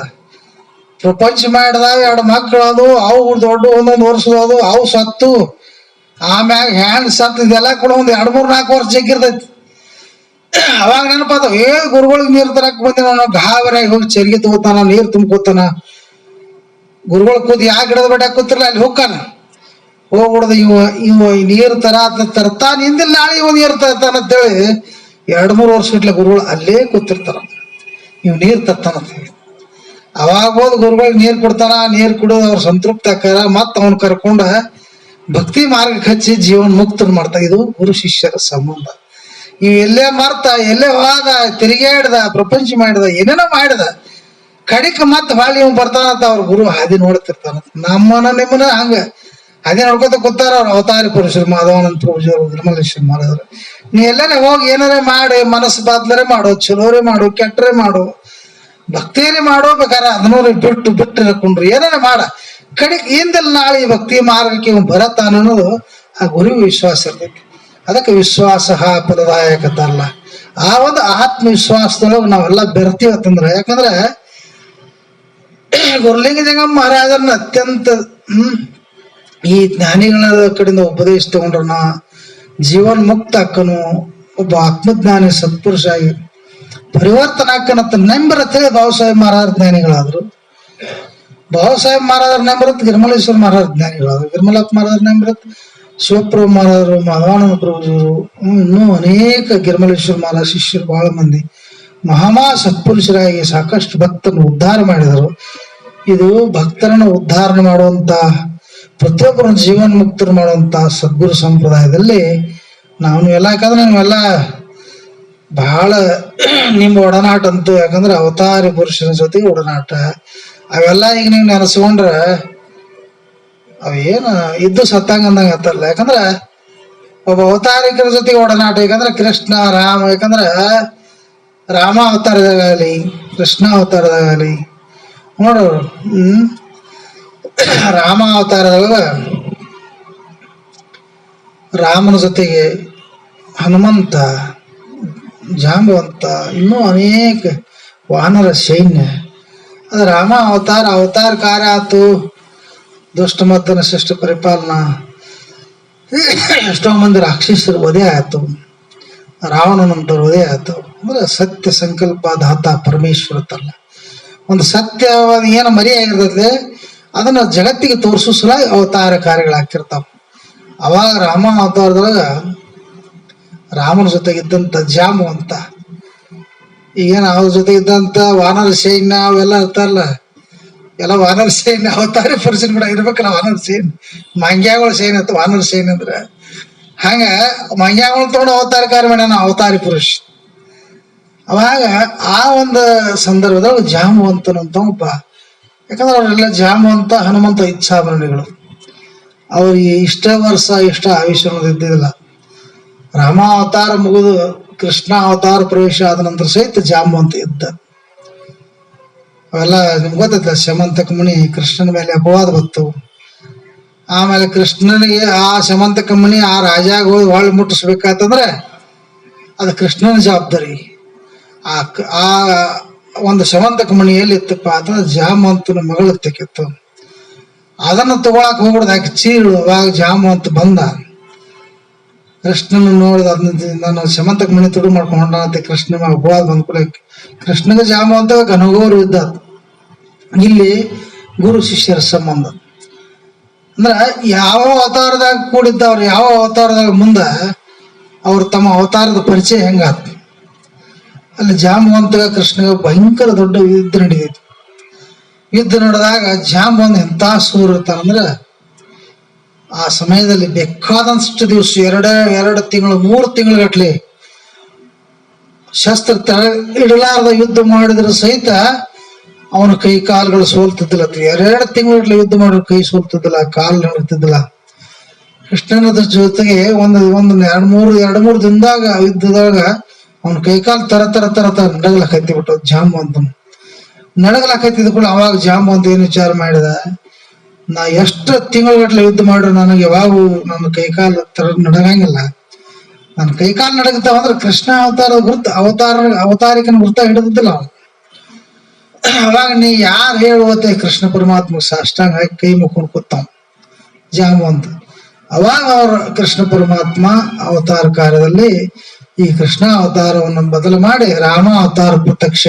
A: ಪ್ರಪಂಚ ಮಾಡಿದ ಎರಡು ಮಕ್ಕಳು ಅದು ಅವು ದೊಡ್ಡ ಒಂದೊಂದು ವರ್ಷದದು ಅವು ಸತ್ತು. ಆಮ್ಯಾಗ ಹ್ಯಾಂಡ್ ಸತ್ತು ಇದೆಲ್ಲ ಕೂಡ ಒಂದು ಎರಡು, ಮೂರು, ನಾಲ್ಕು ವರ್ಷ ಜಗ್ಗಿರ್ತೈತಿ ಅವಾಗ ನೆನಪಾದ ಏ ಗುರುಗಳಿಗೆ ನೀರ್ ತರಕ್ ಬಂದೆ ನಾನು ಗಾಬರಿಯಾಗಿ ಹೋಗಿ ಚರಿಗೆ ತಗೋತಾನ, ನೀರ್ ತುಂಬ್ಕೋತಾನ. ಗುರುಗಳ ಕೂತ್ ಯಾ ಗಿಡದ ಬೆಟ್ಟ ಕೂತಿರ್ಲ ಅಲ್ಲಿ ಹೋಗ್ತಾನ ಹೋಗ್ಬಿಡ್ದು ಇವ ಇವ ನೀರು ತರ ತರ್ತಾನ ಹಿಂದಿಲ್ ನಾಳೆ ಇವ ನೀರ್ ತರ್ತಾನ ಅಂತೇಳಿ ಎರಡ್ ಮೂರು ವರ್ಷ ಗಟ್ಲೆ ಗುರುಗಳು ಅಲ್ಲೇ ಕೂತಿರ್ತಾರ. ಇವ್ ನೀರ್ ತರ್ತಾನ, ಅಂತ ಹೇಳಿ. ಅವಾಗ ಹೋದ್ ಗುರುಗಳಿಗೆ ನೀರ್ ಕೊಡ್ತಾನ ನೀರ್ ಕುಡಿದು ಅವ್ರ ಸಂತೃಪ್ತ ಆಕಾರ ಮತ್ತ ಅವನ್ ಕರ್ಕೊಂಡ ಭಕ್ತಿ ಮಾರ್ಗಕ್ಕೆ ಹಚ್ಚಿ ಜೀವನ್ ಮುಕ್ತನ್ ಮಾಡ್ತಾ ಇದು ಗುರು ಶಿಷ್ಯರ ಸಂಬಂಧ. ಇವ್ ಎಲ್ಲೇ ಮರ್ತ, ಎಲ್ಲೇ ಹೋದ ತಿರುಗಾಡ್ದ ಪ್ರಪಂಚ ಮಾಡಿದ, ಏನೇನೋ ಮಾಡಿದ. ಕಡಿಕ ಮತ್ ಹೊಳಿ ಇವ್ ಬರ್ತಾನಂತ ಅವ್ರ ಗುರು ಹಾದಿ ನೋಡ್ತಿರ್ತಾನ. ನಮ್ಮನ ನಿಮ್ಮನ ಹಂಗ. ಅದೇ ನೋಡ್ಕೊತ ಕೂತಾರ ಅವ್ರ ಅವತಾರಿ ಪುರುಷರು ಮಾಧವಾನಂದ ಪ್ರಭುಜರು ನಿರ್ಮಲೇಶ್ವರ ಮಾಡಿದ್ರು ನೀ ಎಲ್ಲಾರೆ ಹೋಗಿ ಏನಾರ ಮಾಡಿ, ಮನಸ್ಸು ಬಾದ್ಲರೆ ಮಾಡು, ಚಲೋರೆ ಮಾಡು ಕೆಟ್ಟರೆ ಮಾಡು. ಭಕ್ತಿಯೇ ಮಾಡೋ ಬೇಕಾರೆ ಅದನ್ನೂ ಬಿಟ್ಟು ಬಿಟ್ಟು ಹಾಕೊಂಡ್ರು ಏನಾರ ಮಾಡ. ಕಡಿಕ್ ಹಿಂದೆಲ್ಲ ನಾಳೆ ಭಕ್ತಿ ಮಾರ್ಗಕ್ಕೆ ಬರತ್ತಾನ ಅನ್ನೋದು ಆ ಗುರು ವಿಶ್ವಾಸ ಇರ್ತೈತಿ. ಅದಕ್ಕೆ ವಿಶ್ವಾಸ ಪದದಾಯಕ ಅಲ್ಲ ಆ ಒಂದು ಆತ್ಮವಿಶ್ವಾಸದೊಳಗೆ ನಾವೆಲ್ಲ ಬೆರ್ತೀವತ್ತಂದ್ರೆ ಯಾಕಂದ್ರೆ ಗುರುಲಿಂಗ ಜಂಗಮ್ಮ ಮಹಾರಾಜರನ್ನ ಅತ್ಯಂತ, ಹ್ಮ್, ಈ ಜ್ಞಾನಿಗಳ ಕಡೆಯಿಂದ ಉಪದೇಶ ತಗೊಂಡ್ರನ ಜೀವನ್ ಮುಕ್ತ ಅಕ್ಕನು, ಒಬ್ಬ ಆತ್ಮಜ್ಞಾನಿ ಸತ್ಪುರುಷ ಆಗಿ ಪರಿವರ್ತನ ಅಕ್ಕನತ್ತ ನಂಬರತ್ತೆ ಬಾಬಾಸಾಹೇಬ್ ಮಹಾರಾಜ ಜ್ಞಾನಿಗಳಾದ್ರು. ಬಾಬಾಸಾಹೇಬ್ ಮಹಾರಾಜರ ನಂಬರತ್ ಗಿರ್ಮಲೇಶ್ವರ ಮಹಾರಾಜ ಜ್ಞಾನಿಗಳಾದ್ರು. ಗಿರ್ಮಲಪ್ಪ ಮಹಾರಾಜರ ನಂಬರತ್ ಶಿವಪ್ರಭು ಮಹಾರಾಜರು ಮಾಧವಾನಂದ ಪ್ರಭುಜರು, ಇನ್ನೂ ಅನೇಕ ಗಿರ್ಮಲೇಶ್ವರ ಮಹಾರಾಜ ಶಿಷ್ಯರು ಬಹಳ ಮಂದಿ ಮಹಾಮಾ ಸತ್ಪುರುಷರಾಗಿ ಸಾಕಷ್ಟು ಭಕ್ತರನ್ನು ಉದ್ಧಾರ ಮಾಡಿದರು. ಇದು ಭಕ್ತರನ್ನು ಉದ್ಧಾರಣೆ ಮಾಡುವಂತ ಪ್ರತಿಯೊಬ್ಬರನ್ನು ಜೀವನ್ ಮುಕ್ತರು ಮಾಡುವಂತ ಸದ್ಗುರು ಸಂಪ್ರದಾಯದಲ್ಲಿ ನಾವು ಎಲ್ಲ, ಯಾಕಂದ್ರೆ ನಾವೆಲ್ಲ ಬಹಳ ನಿಮ್ಮ ಒಡನಾಟ ಅಂತೂ ಯಾಕಂದ್ರೆ ಅವತಾರಿ ಪುರುಷನ ಜೊತೆಗೆ ಒಡನಾಟ. ಅವೆಲ್ಲ ಈಗ ನೀವು ನೆನೆಸ್ಕೊಂಡ್ರ ಅವೇನು ಇದ್ದು ಸತ್ತಂಗ ಅಂದಂಗ ಆತಲ್ಲ ಯಾಕಂದ್ರ ಒಬ್ಬ ಅವತಾರಿಕರ ಜೊತೆಗೆ ಒಡನಾಟ, ಯಾಕಂದ್ರೆ ಕೃಷ್ಣ, ರಾಮ, ಯಾಕಂದ್ರ ರಾಮ ಅವತಾರದಾಗಲಿ ಕೃಷ್ಣ ಅವತಾರದಾಗಲಿ ನೋಡು, ಹ್ಮ್? ರಾಮ ಅವತಾರದಾಗ ರಾಮನ ಜೊತೆಗೆ ಹನುಮಂತ, ಜಾಂಬವಂತ, ಇನ್ನೂ ಅನೇಕ ವಾನರ ಸೈನ್ಯ. ಅದು ರಾಮ ಅವತಾರ ಅವತಾರ ಕಾರ ಆತು. ದುಷ್ಟಮದ್ದನ ಶಿಷ್ಟ ಪರಿಪಾಲನಾ ಎಷ್ಟೋ ಮಂದಿ ರಾಕ್ಷಸರು ವಧೆ ಆಯ್ತು. ರಾವಣನಂತರ ವಧೆ ಆಯ್ತು. ಅಂದ್ರೆ ಸತ್ಯ ಸಂಕಲ್ಪ ದಾತ ಪರಮೇಶ್ವರ ತಲ್ಲ ಒಂದು ಸತ್ಯವಾದ ಏನು ಮರಿ ಆಗಿರ್ತದೆ ಅದನ್ನ ಜಗತ್ತಿಗೆ ತೋರಿಸೋ ಸಲ ಅವತಾರ ಕಾರ್ಯಗಳಾಗ್ತಿರ್ತಾವ ಅವಾಗ ರಾಮ ಅವತಾರದೊಳಗ ರಾಮನ ಜೊತೆಗಿದ್ದಂತ ಜಾಮು ಅಂತ. ಈಗೇನು ಅವ್ರ ಇದ್ದಂತ ವಾನರ ಸೈನ್ಯ ಅವೆಲ್ಲ ಇರ್ತಾರಲ್ಲ ಎಲ್ಲ ವಾನರ ಸೇನ್, ಅವತಾರಿ ಪುರುಷನ್ ಕೂಡ ಇರ್ಬೇಕಲ್ಲ, ವಾನರ ಸೇನ್. ಮಂಗ್ಯಾಗಳ ಸೇನ್ ಅಂತ ವಾನರ ಸೇನ್ ಅಂದ್ರೆ. ಹಂಗ ಮಂಗ್ಯಾಗಳು ತಗೊಂಡು ಅವತಾರ ಕಾರ್ಯ ಮಾಡ್ಯಾನ ಅವತಾರಿ ಪುರುಷ. ಅವಾಗ ಆ ಒಂದು ಸಂದರ್ಭದೊಳಗೆ ಜಾಮವಂತನಂತ ಒಬ್ಬ. ಯಾಕಂದ್ರೆ ಅವರೆಲ್ಲ ಜಾಮವಂತ, ಹನುಮಂತ ಇಚ್ಛಾಭರಣಿಗಳು. ಅವ್ರಿಗೆ ಇಷ್ಟ ವರ್ಷ, ಇಷ್ಟ ಆಯುಷ್ಯ ಇದ್ದಿಲ್ಲ ರಾಮ ಅವತಾರ ಮುಗಿದು ಕೃಷ್ಣ ಅವತಾರ ಪ್ರವೇಶ ಆದ ನಂತರ ಸಹಿತ ಜಾಮವಂತ ಇದ್ದ. ಅವೆಲ್ಲ ನಿಮ್ಗೆ ಗೊತ್ತೈತ ಶಮಂತಕ ಮುನಿ ಕೃಷ್ಣನ ಮೇಲೆ ಅಪವಾದ ಬತ್ತು. ಆಮೇಲೆ ಕೃಷ್ಣನಿಗೆ ಆ ಶಮಂತಕ ಮುನಿ ಆ ರಾಜಾಗ ಹೋಗಿ ಹೊಳ್ಳಿ ಮುಟ್ಟಿಸ್ಬೇಕಾತಂದ್ರೆ ಅದು ಕೃಷ್ಣನ ಜವಾಬ್ದಾರಿ. ಆ ಆ ಒಂದು ಶಮಂತಕ ಮಣಿ ಎಲ್ಲಿತ್ತಪ್ಪ ಅಂತಂದ್ರೆ ಜಾಮಂತನ ಮಗಳು ತೆಕ್ಕಿತ್ತು ಅದನ್ನು ತಗೊಳಕ್ ಹೋಗ್ಬಿಡ್ದು ಯಾಕೆ ಚೀರು ಅವಾಗ ಜಾಮಂತ ಬಂದ. ಕೃಷ್ಣನ ನೋಡಿದ ನಾನು ಶಮಂತಕ ಮನೆ ತುಡು ಮಾಡ್ಕೊಂಡ ಹೊಂಟಾನಂತೆ ಕೃಷ್ಣ ಬಂದ ಕೂಡ ಜಾಮ ಅಂತ ಘನಘೋರ ಯುದ್ಧ ಇಲ್ಲಿ ಗುರು ಶಿಷ್ಯರ ಸಂಬಂಧ. ಅಂದ್ರ ಯಾವ ಅವತಾರದಾಗ ಕೂಡಿದ್ದವ್ರು ಯಾವ ಅವತಾರದಾಗ ಮುಂದ ಅವ್ರು ತಮ್ಮ ಅವತಾರದ ಪರಿಚಯ ಹೆಂಗಾತ್? ಅಲ್ಲಿ ಜಾಮವಂತಗ ಕೃಷ್ಣಗ ಭಯಂಕರ ದೊಡ್ಡ ಯುದ್ಧ ನಡೀತೈತಿ. ಯುದ್ಧ ನಡೆದಾಗ ಜಾಂಬವಂತ ಎಂತ ಸೂರ್ ಇರ್ತಾನಂದ್ರ ಆ ಸಮಯದಲ್ಲಿ ಬೇಕಾದಷ್ಟು ದಿವಸ, ಎರಡ, ಎರಡು ತಿಂಗಳು, ಮೂರು ತಿಂಗಳುಗಟ್ಲೆ ಶಸ್ತ್ರ ಇಡಲಾರದ ಇಡಲಾರ್ದ ಯುದ್ಧ ಮಾಡಿದ್ರೆ ಸಹಿತ ಅವನ ಕೈ ಕಾಲುಗಳು ಸೋಲ್ತಿದ್ದಿಲ್ಲ. ಎರಡು ತಿಂಗಳು ಯುದ್ಧ ಮಾಡಿದ್ರೆ ಕೈ ಸೋಲ್ತಿದ್ದಿಲ್ಲ, ಕಾಲು ನಡೀತಿದ್ದಿಲ್ಲ ಕೃಷ್ಣನ ಜೊತೆಗೆ ಒಂದು ಒಂದು, ಎರಡು, ಮೂರು ಎರಡು, ಮೂರು ದಿನದಾಗ, ಯುದ್ಧದಾಗ ಅವನ ಕೈಕಾಲು ತರ ತರ ತರ ತರ ನಡಗಲಕತ್ತಿ ಬಿಟ್ಟು ಜಾಂಬು ಅಂತ. ನಡಗಲಕತ್ತಿದ ಕೂಡ ಅವಾಗ ಜಾಂಬು ಅಂತ ಏನು ವಿಚಾರ ಮಾಡಿದ? ನಾ ಎಷ್ಟು ತಿಂಗಳಗಟ್ಲೆ ಯುದ್ಧ ಮಾಡ್ರು ನನಗೆ ಯಾವಾಗೂ ನನ್ನ ಕೈಕಾಲು ತರ ನಡಗಂಗಿಲ್ಲ. ನನ್ನ ಕೈಕಾಲು ನಡಗತಾವ ಅಂದ್ರೆ ಕೃಷ್ಣ ಅವತಾರ ಗುರುತ ಅವತಾರ, ಅವತಾರಿಕನ ಗುರುತ ಹಿಡಿದಿಲ್ಲ ಅವಾಗ ನೀ ಯಾರು ಹೇಳುವತ್ತೆ ಕೃಷ್ಣ ಪರಮಾತ್ಮ ಸಾಷ್ಟಾಂಗ ಹಾಕಿ ಕೈ ಮುಕ್ಕೊಂಡು ಕೂತಾವ. ಜಾಮು ಅಂತ. ಅವಾಗ ಅವ್ರ ಕೃಷ್ಣ ಪರಮಾತ್ಮ ಅವತಾರ ಕಾರ್ಯದಲ್ಲಿ ಈ ಕೃಷ್ಣ ಅವತಾರವನ್ನು ಬದಲು ಮಾಡಿ ರಾಮ ಅವತಾರ ಪ್ರತ್ಯಕ್ಷ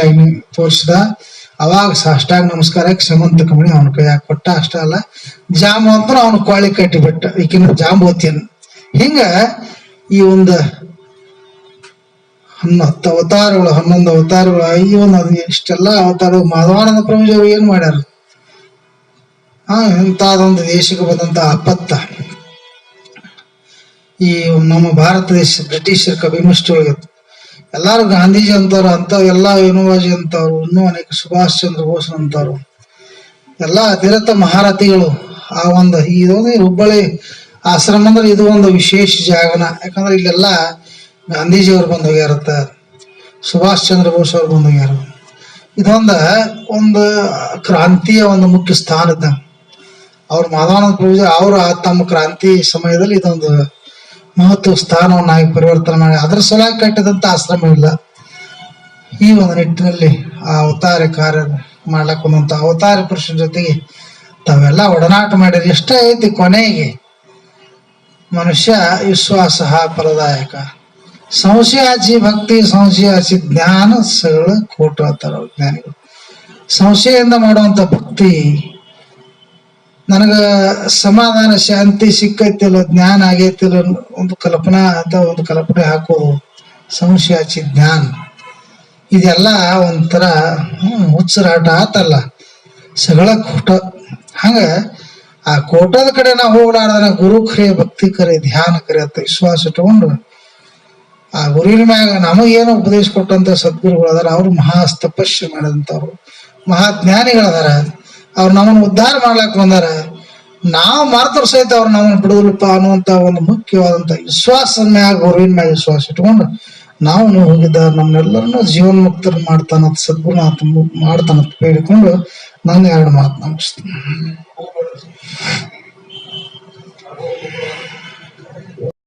A: ತೋರಿಸಿದ. ಅವಾಗ ಸಾಷ್ಟಾಂಗ ನಮಸ್ಕಾರಕ್ಕೆ ಶ್ರೀಮಂತ ಕಮಣಿ ಅವನ ಕೈಯಾಗ ಕೊಟ್ಟ ಅಷ್ಟ ಅಲ್ಲ, ಜಾಮು ಅಂತ ಅವನು ಕಟ್ಟಿ ಬಿಟ್ಟ ಈಕಿನ ಜಾಂಬೋತಿಯನ್ ಹಿಂಗ ಈ ಒಂದು ಹನ್ನೊತ್ತು ಅವತಾರಗಳು, ಹನ್ನೊಂದು ಅವತಾರಗಳು ಅಯ್ಯೋ ಅದು ಇಷ್ಟೆಲ್ಲ ಅವತಾರ ಮಾಧವಾನಂದ ಪ್ರಭುಜಿಯವರು ಏನ್ ಮಾಡ್ಯಾರ? ಹಾ ಇಂಥದೊಂದು ದೇಶಕ್ಕೆ ಬಂದಂತ ಅಪತ್ತ. ಈ ನಮ್ಮ ಭಾರತ ದೇಶ ಬ್ರಿಟಿಷರ್ ಕವಿಮುಷ್ಟಿ ಒಳಗೆ ಎಲ್ಲಾರು ಗಾಂಧೀಜಿ ಅಂತಾರ ಅಂತ, ಎಲ್ಲ ಯುನವಾಜಿ ಅಂತವ್ರು ಇನ್ನೂ ಅನೇಕ ಸುಭಾಷ್ ಚಂದ್ರ ಬೋಸ್ ಅಂತವ್ರು ಎಲ್ಲ ಅತಿರಥ ಮಹಾರಥಿಗಳು ಆ ಒಂದು ಇದೊಂದು ಹುಬ್ಬಳ್ಳಿ ಆಶ್ರಮ ಅಂದ್ರೆ ಇದು ಒಂದು ವಿಶೇಷ ಜಾಗನ. ಯಾಕಂದ್ರೆ ಇಲ್ಲೆಲ್ಲ ಗಾಂಧೀಜಿಯವ್ರು ಬಂದು ಹೋಗ್ಯಾರತ್ತ, ಸುಭಾಷ್ ಚಂದ್ರ ಬೋಸ್ ಅವ್ರು ಬಂದು ಹೋಗ್ಯಾರ. ಇದೊಂದ ಒಂದು ಕ್ರಾಂತಿಯ ಒಂದು ಮುಖ್ಯ ಸ್ಥಾನ ಇದ್ದಂಗೆ ಅವ್ರ ಮಾಧವಾನಂದ ಪ್ರಭು ಅವರು ತಮ್ಮ ಕ್ರಾಂತಿ ಸಮಯದಲ್ಲಿ ಇದೊಂದು ಮಹತ್ವ ಸ್ಥಾನವನ್ನಾಗಿ ಪರಿವರ್ತನೆ ಮಾಡಿ ಅದರ ಸಲುವಾಗಿ ಕಟ್ಟಿದಂತ ಆಶ್ರಮ ಇಲ್ಲ. ಈ ಒಂದು ನಿಟ್ಟಿನಲ್ಲಿ ಆ ಅವತಾರ ಕಾರ್ಯ ಮಾಡ್ಲಕ್ ಬಂದಂತ ಅವತಾರ ಪುರುಷನ ಜೊತೆಗೆ ತಾವೆಲ್ಲ ಒಡನಾಟ ಮಾಡಿರಿ. ಎಷ್ಟೇ ಐತಿ ಕೊನೆಗೆ. ಮನುಷ್ಯ ವಿಶ್ವಾಸ ಫಲದಾಯಕ. ಸಂಶಯಾಚಿ ಭಕ್ತಿ ಸಂಶಯಾಚಿ ಜ್ಞಾನ ಸಗಳ ಕೋಟ ಜ್ಞಾನಿಗಳು. ಸಂಶಯದಿಂದ ಮಾಡುವಂತ ಭಕ್ತಿ ನನಗ ಸಮಾಧಾನ, ಶಾಂತಿ ಸಿಕ್ಕೈತಿಲ್ಲ, ಜ್ಞಾನ ಆಗೈತಿಲ್ಲ ಒಂದು ಕಲ್ಪನಾ ಅಂತ ಒಂದು ಕಲ್ಪನೆ ಹಾಕೋದು ಸಂಶಯಾಚಿ ಜ್ಞಾನ. ಇದೆಲ್ಲ ಒಂಥರ ಹುಚ್ಚರಾಟ ಆತಲ್ಲ. ಸಗಳ ಕೋಟ ಹಂಗ ಆ ಕೋಟದ ಕಡೆ ನಾವು ಹೋಗ್ಲಾರ್ದನ ಗುರು ಕರೆ, ಭಕ್ತಿ ಕರೆ, ಧ್ಯಾನ ಕರೆ ಅಂತ ವಿಶ್ವಾಸ ಇಟ್ಕೊಂಡು ಆ ಗುರುವಿನ ಮ್ಯಾಗ ನಮಗೇನು ಉಪದೇಶ ಕೊಟ್ಟಂತ ಸದ್ಗುರುಗಳು ಅದಾರ ಅವ್ರು ಮಹಾ ತಪಸ್ಸು ಮಾಡಿದಂಥವ್ರು ಮಹಾ ಜ್ಞಾನಿಗಳದಾರ. ಅವ್ರು ನಮ್ಮನ್ನ ಉದ್ಧಾರ ಮಾಡ್ಲಾಕ್ ಬಂದಾರ. ನಾವು ಮಾರ್ತವ್ರ ಸಹಿತ ಅವ್ರು ನಮ್ಮನ್ನ ಬಿಡುದಿಲ್ಲಪ್ಪ ಅನ್ನುವಂತ ಒಂದು ಮುಖ್ಯವಾದಂತ ವಿಶ್ವಾಸದ ಮ್ಯಾಗ ಗುರುವಿನ ಮ್ಯಾಗ ವಿಶ್ವಾಸ ಇಟ್ಕೊಂಡು ನಾವು ಹೋಗಿದ್ದ ನಮ್ಮೆಲ್ಲರನ್ನ ಜೀವನ್ ಮುಕ್ತರ ಮಾಡ್ತಾನ ಸದ್ಗುಣ ಮಾಡ್ತಾನಂತ ಬೇಡಿಕೊಂಡು ನಾನು ಎರಡು ಮಾತು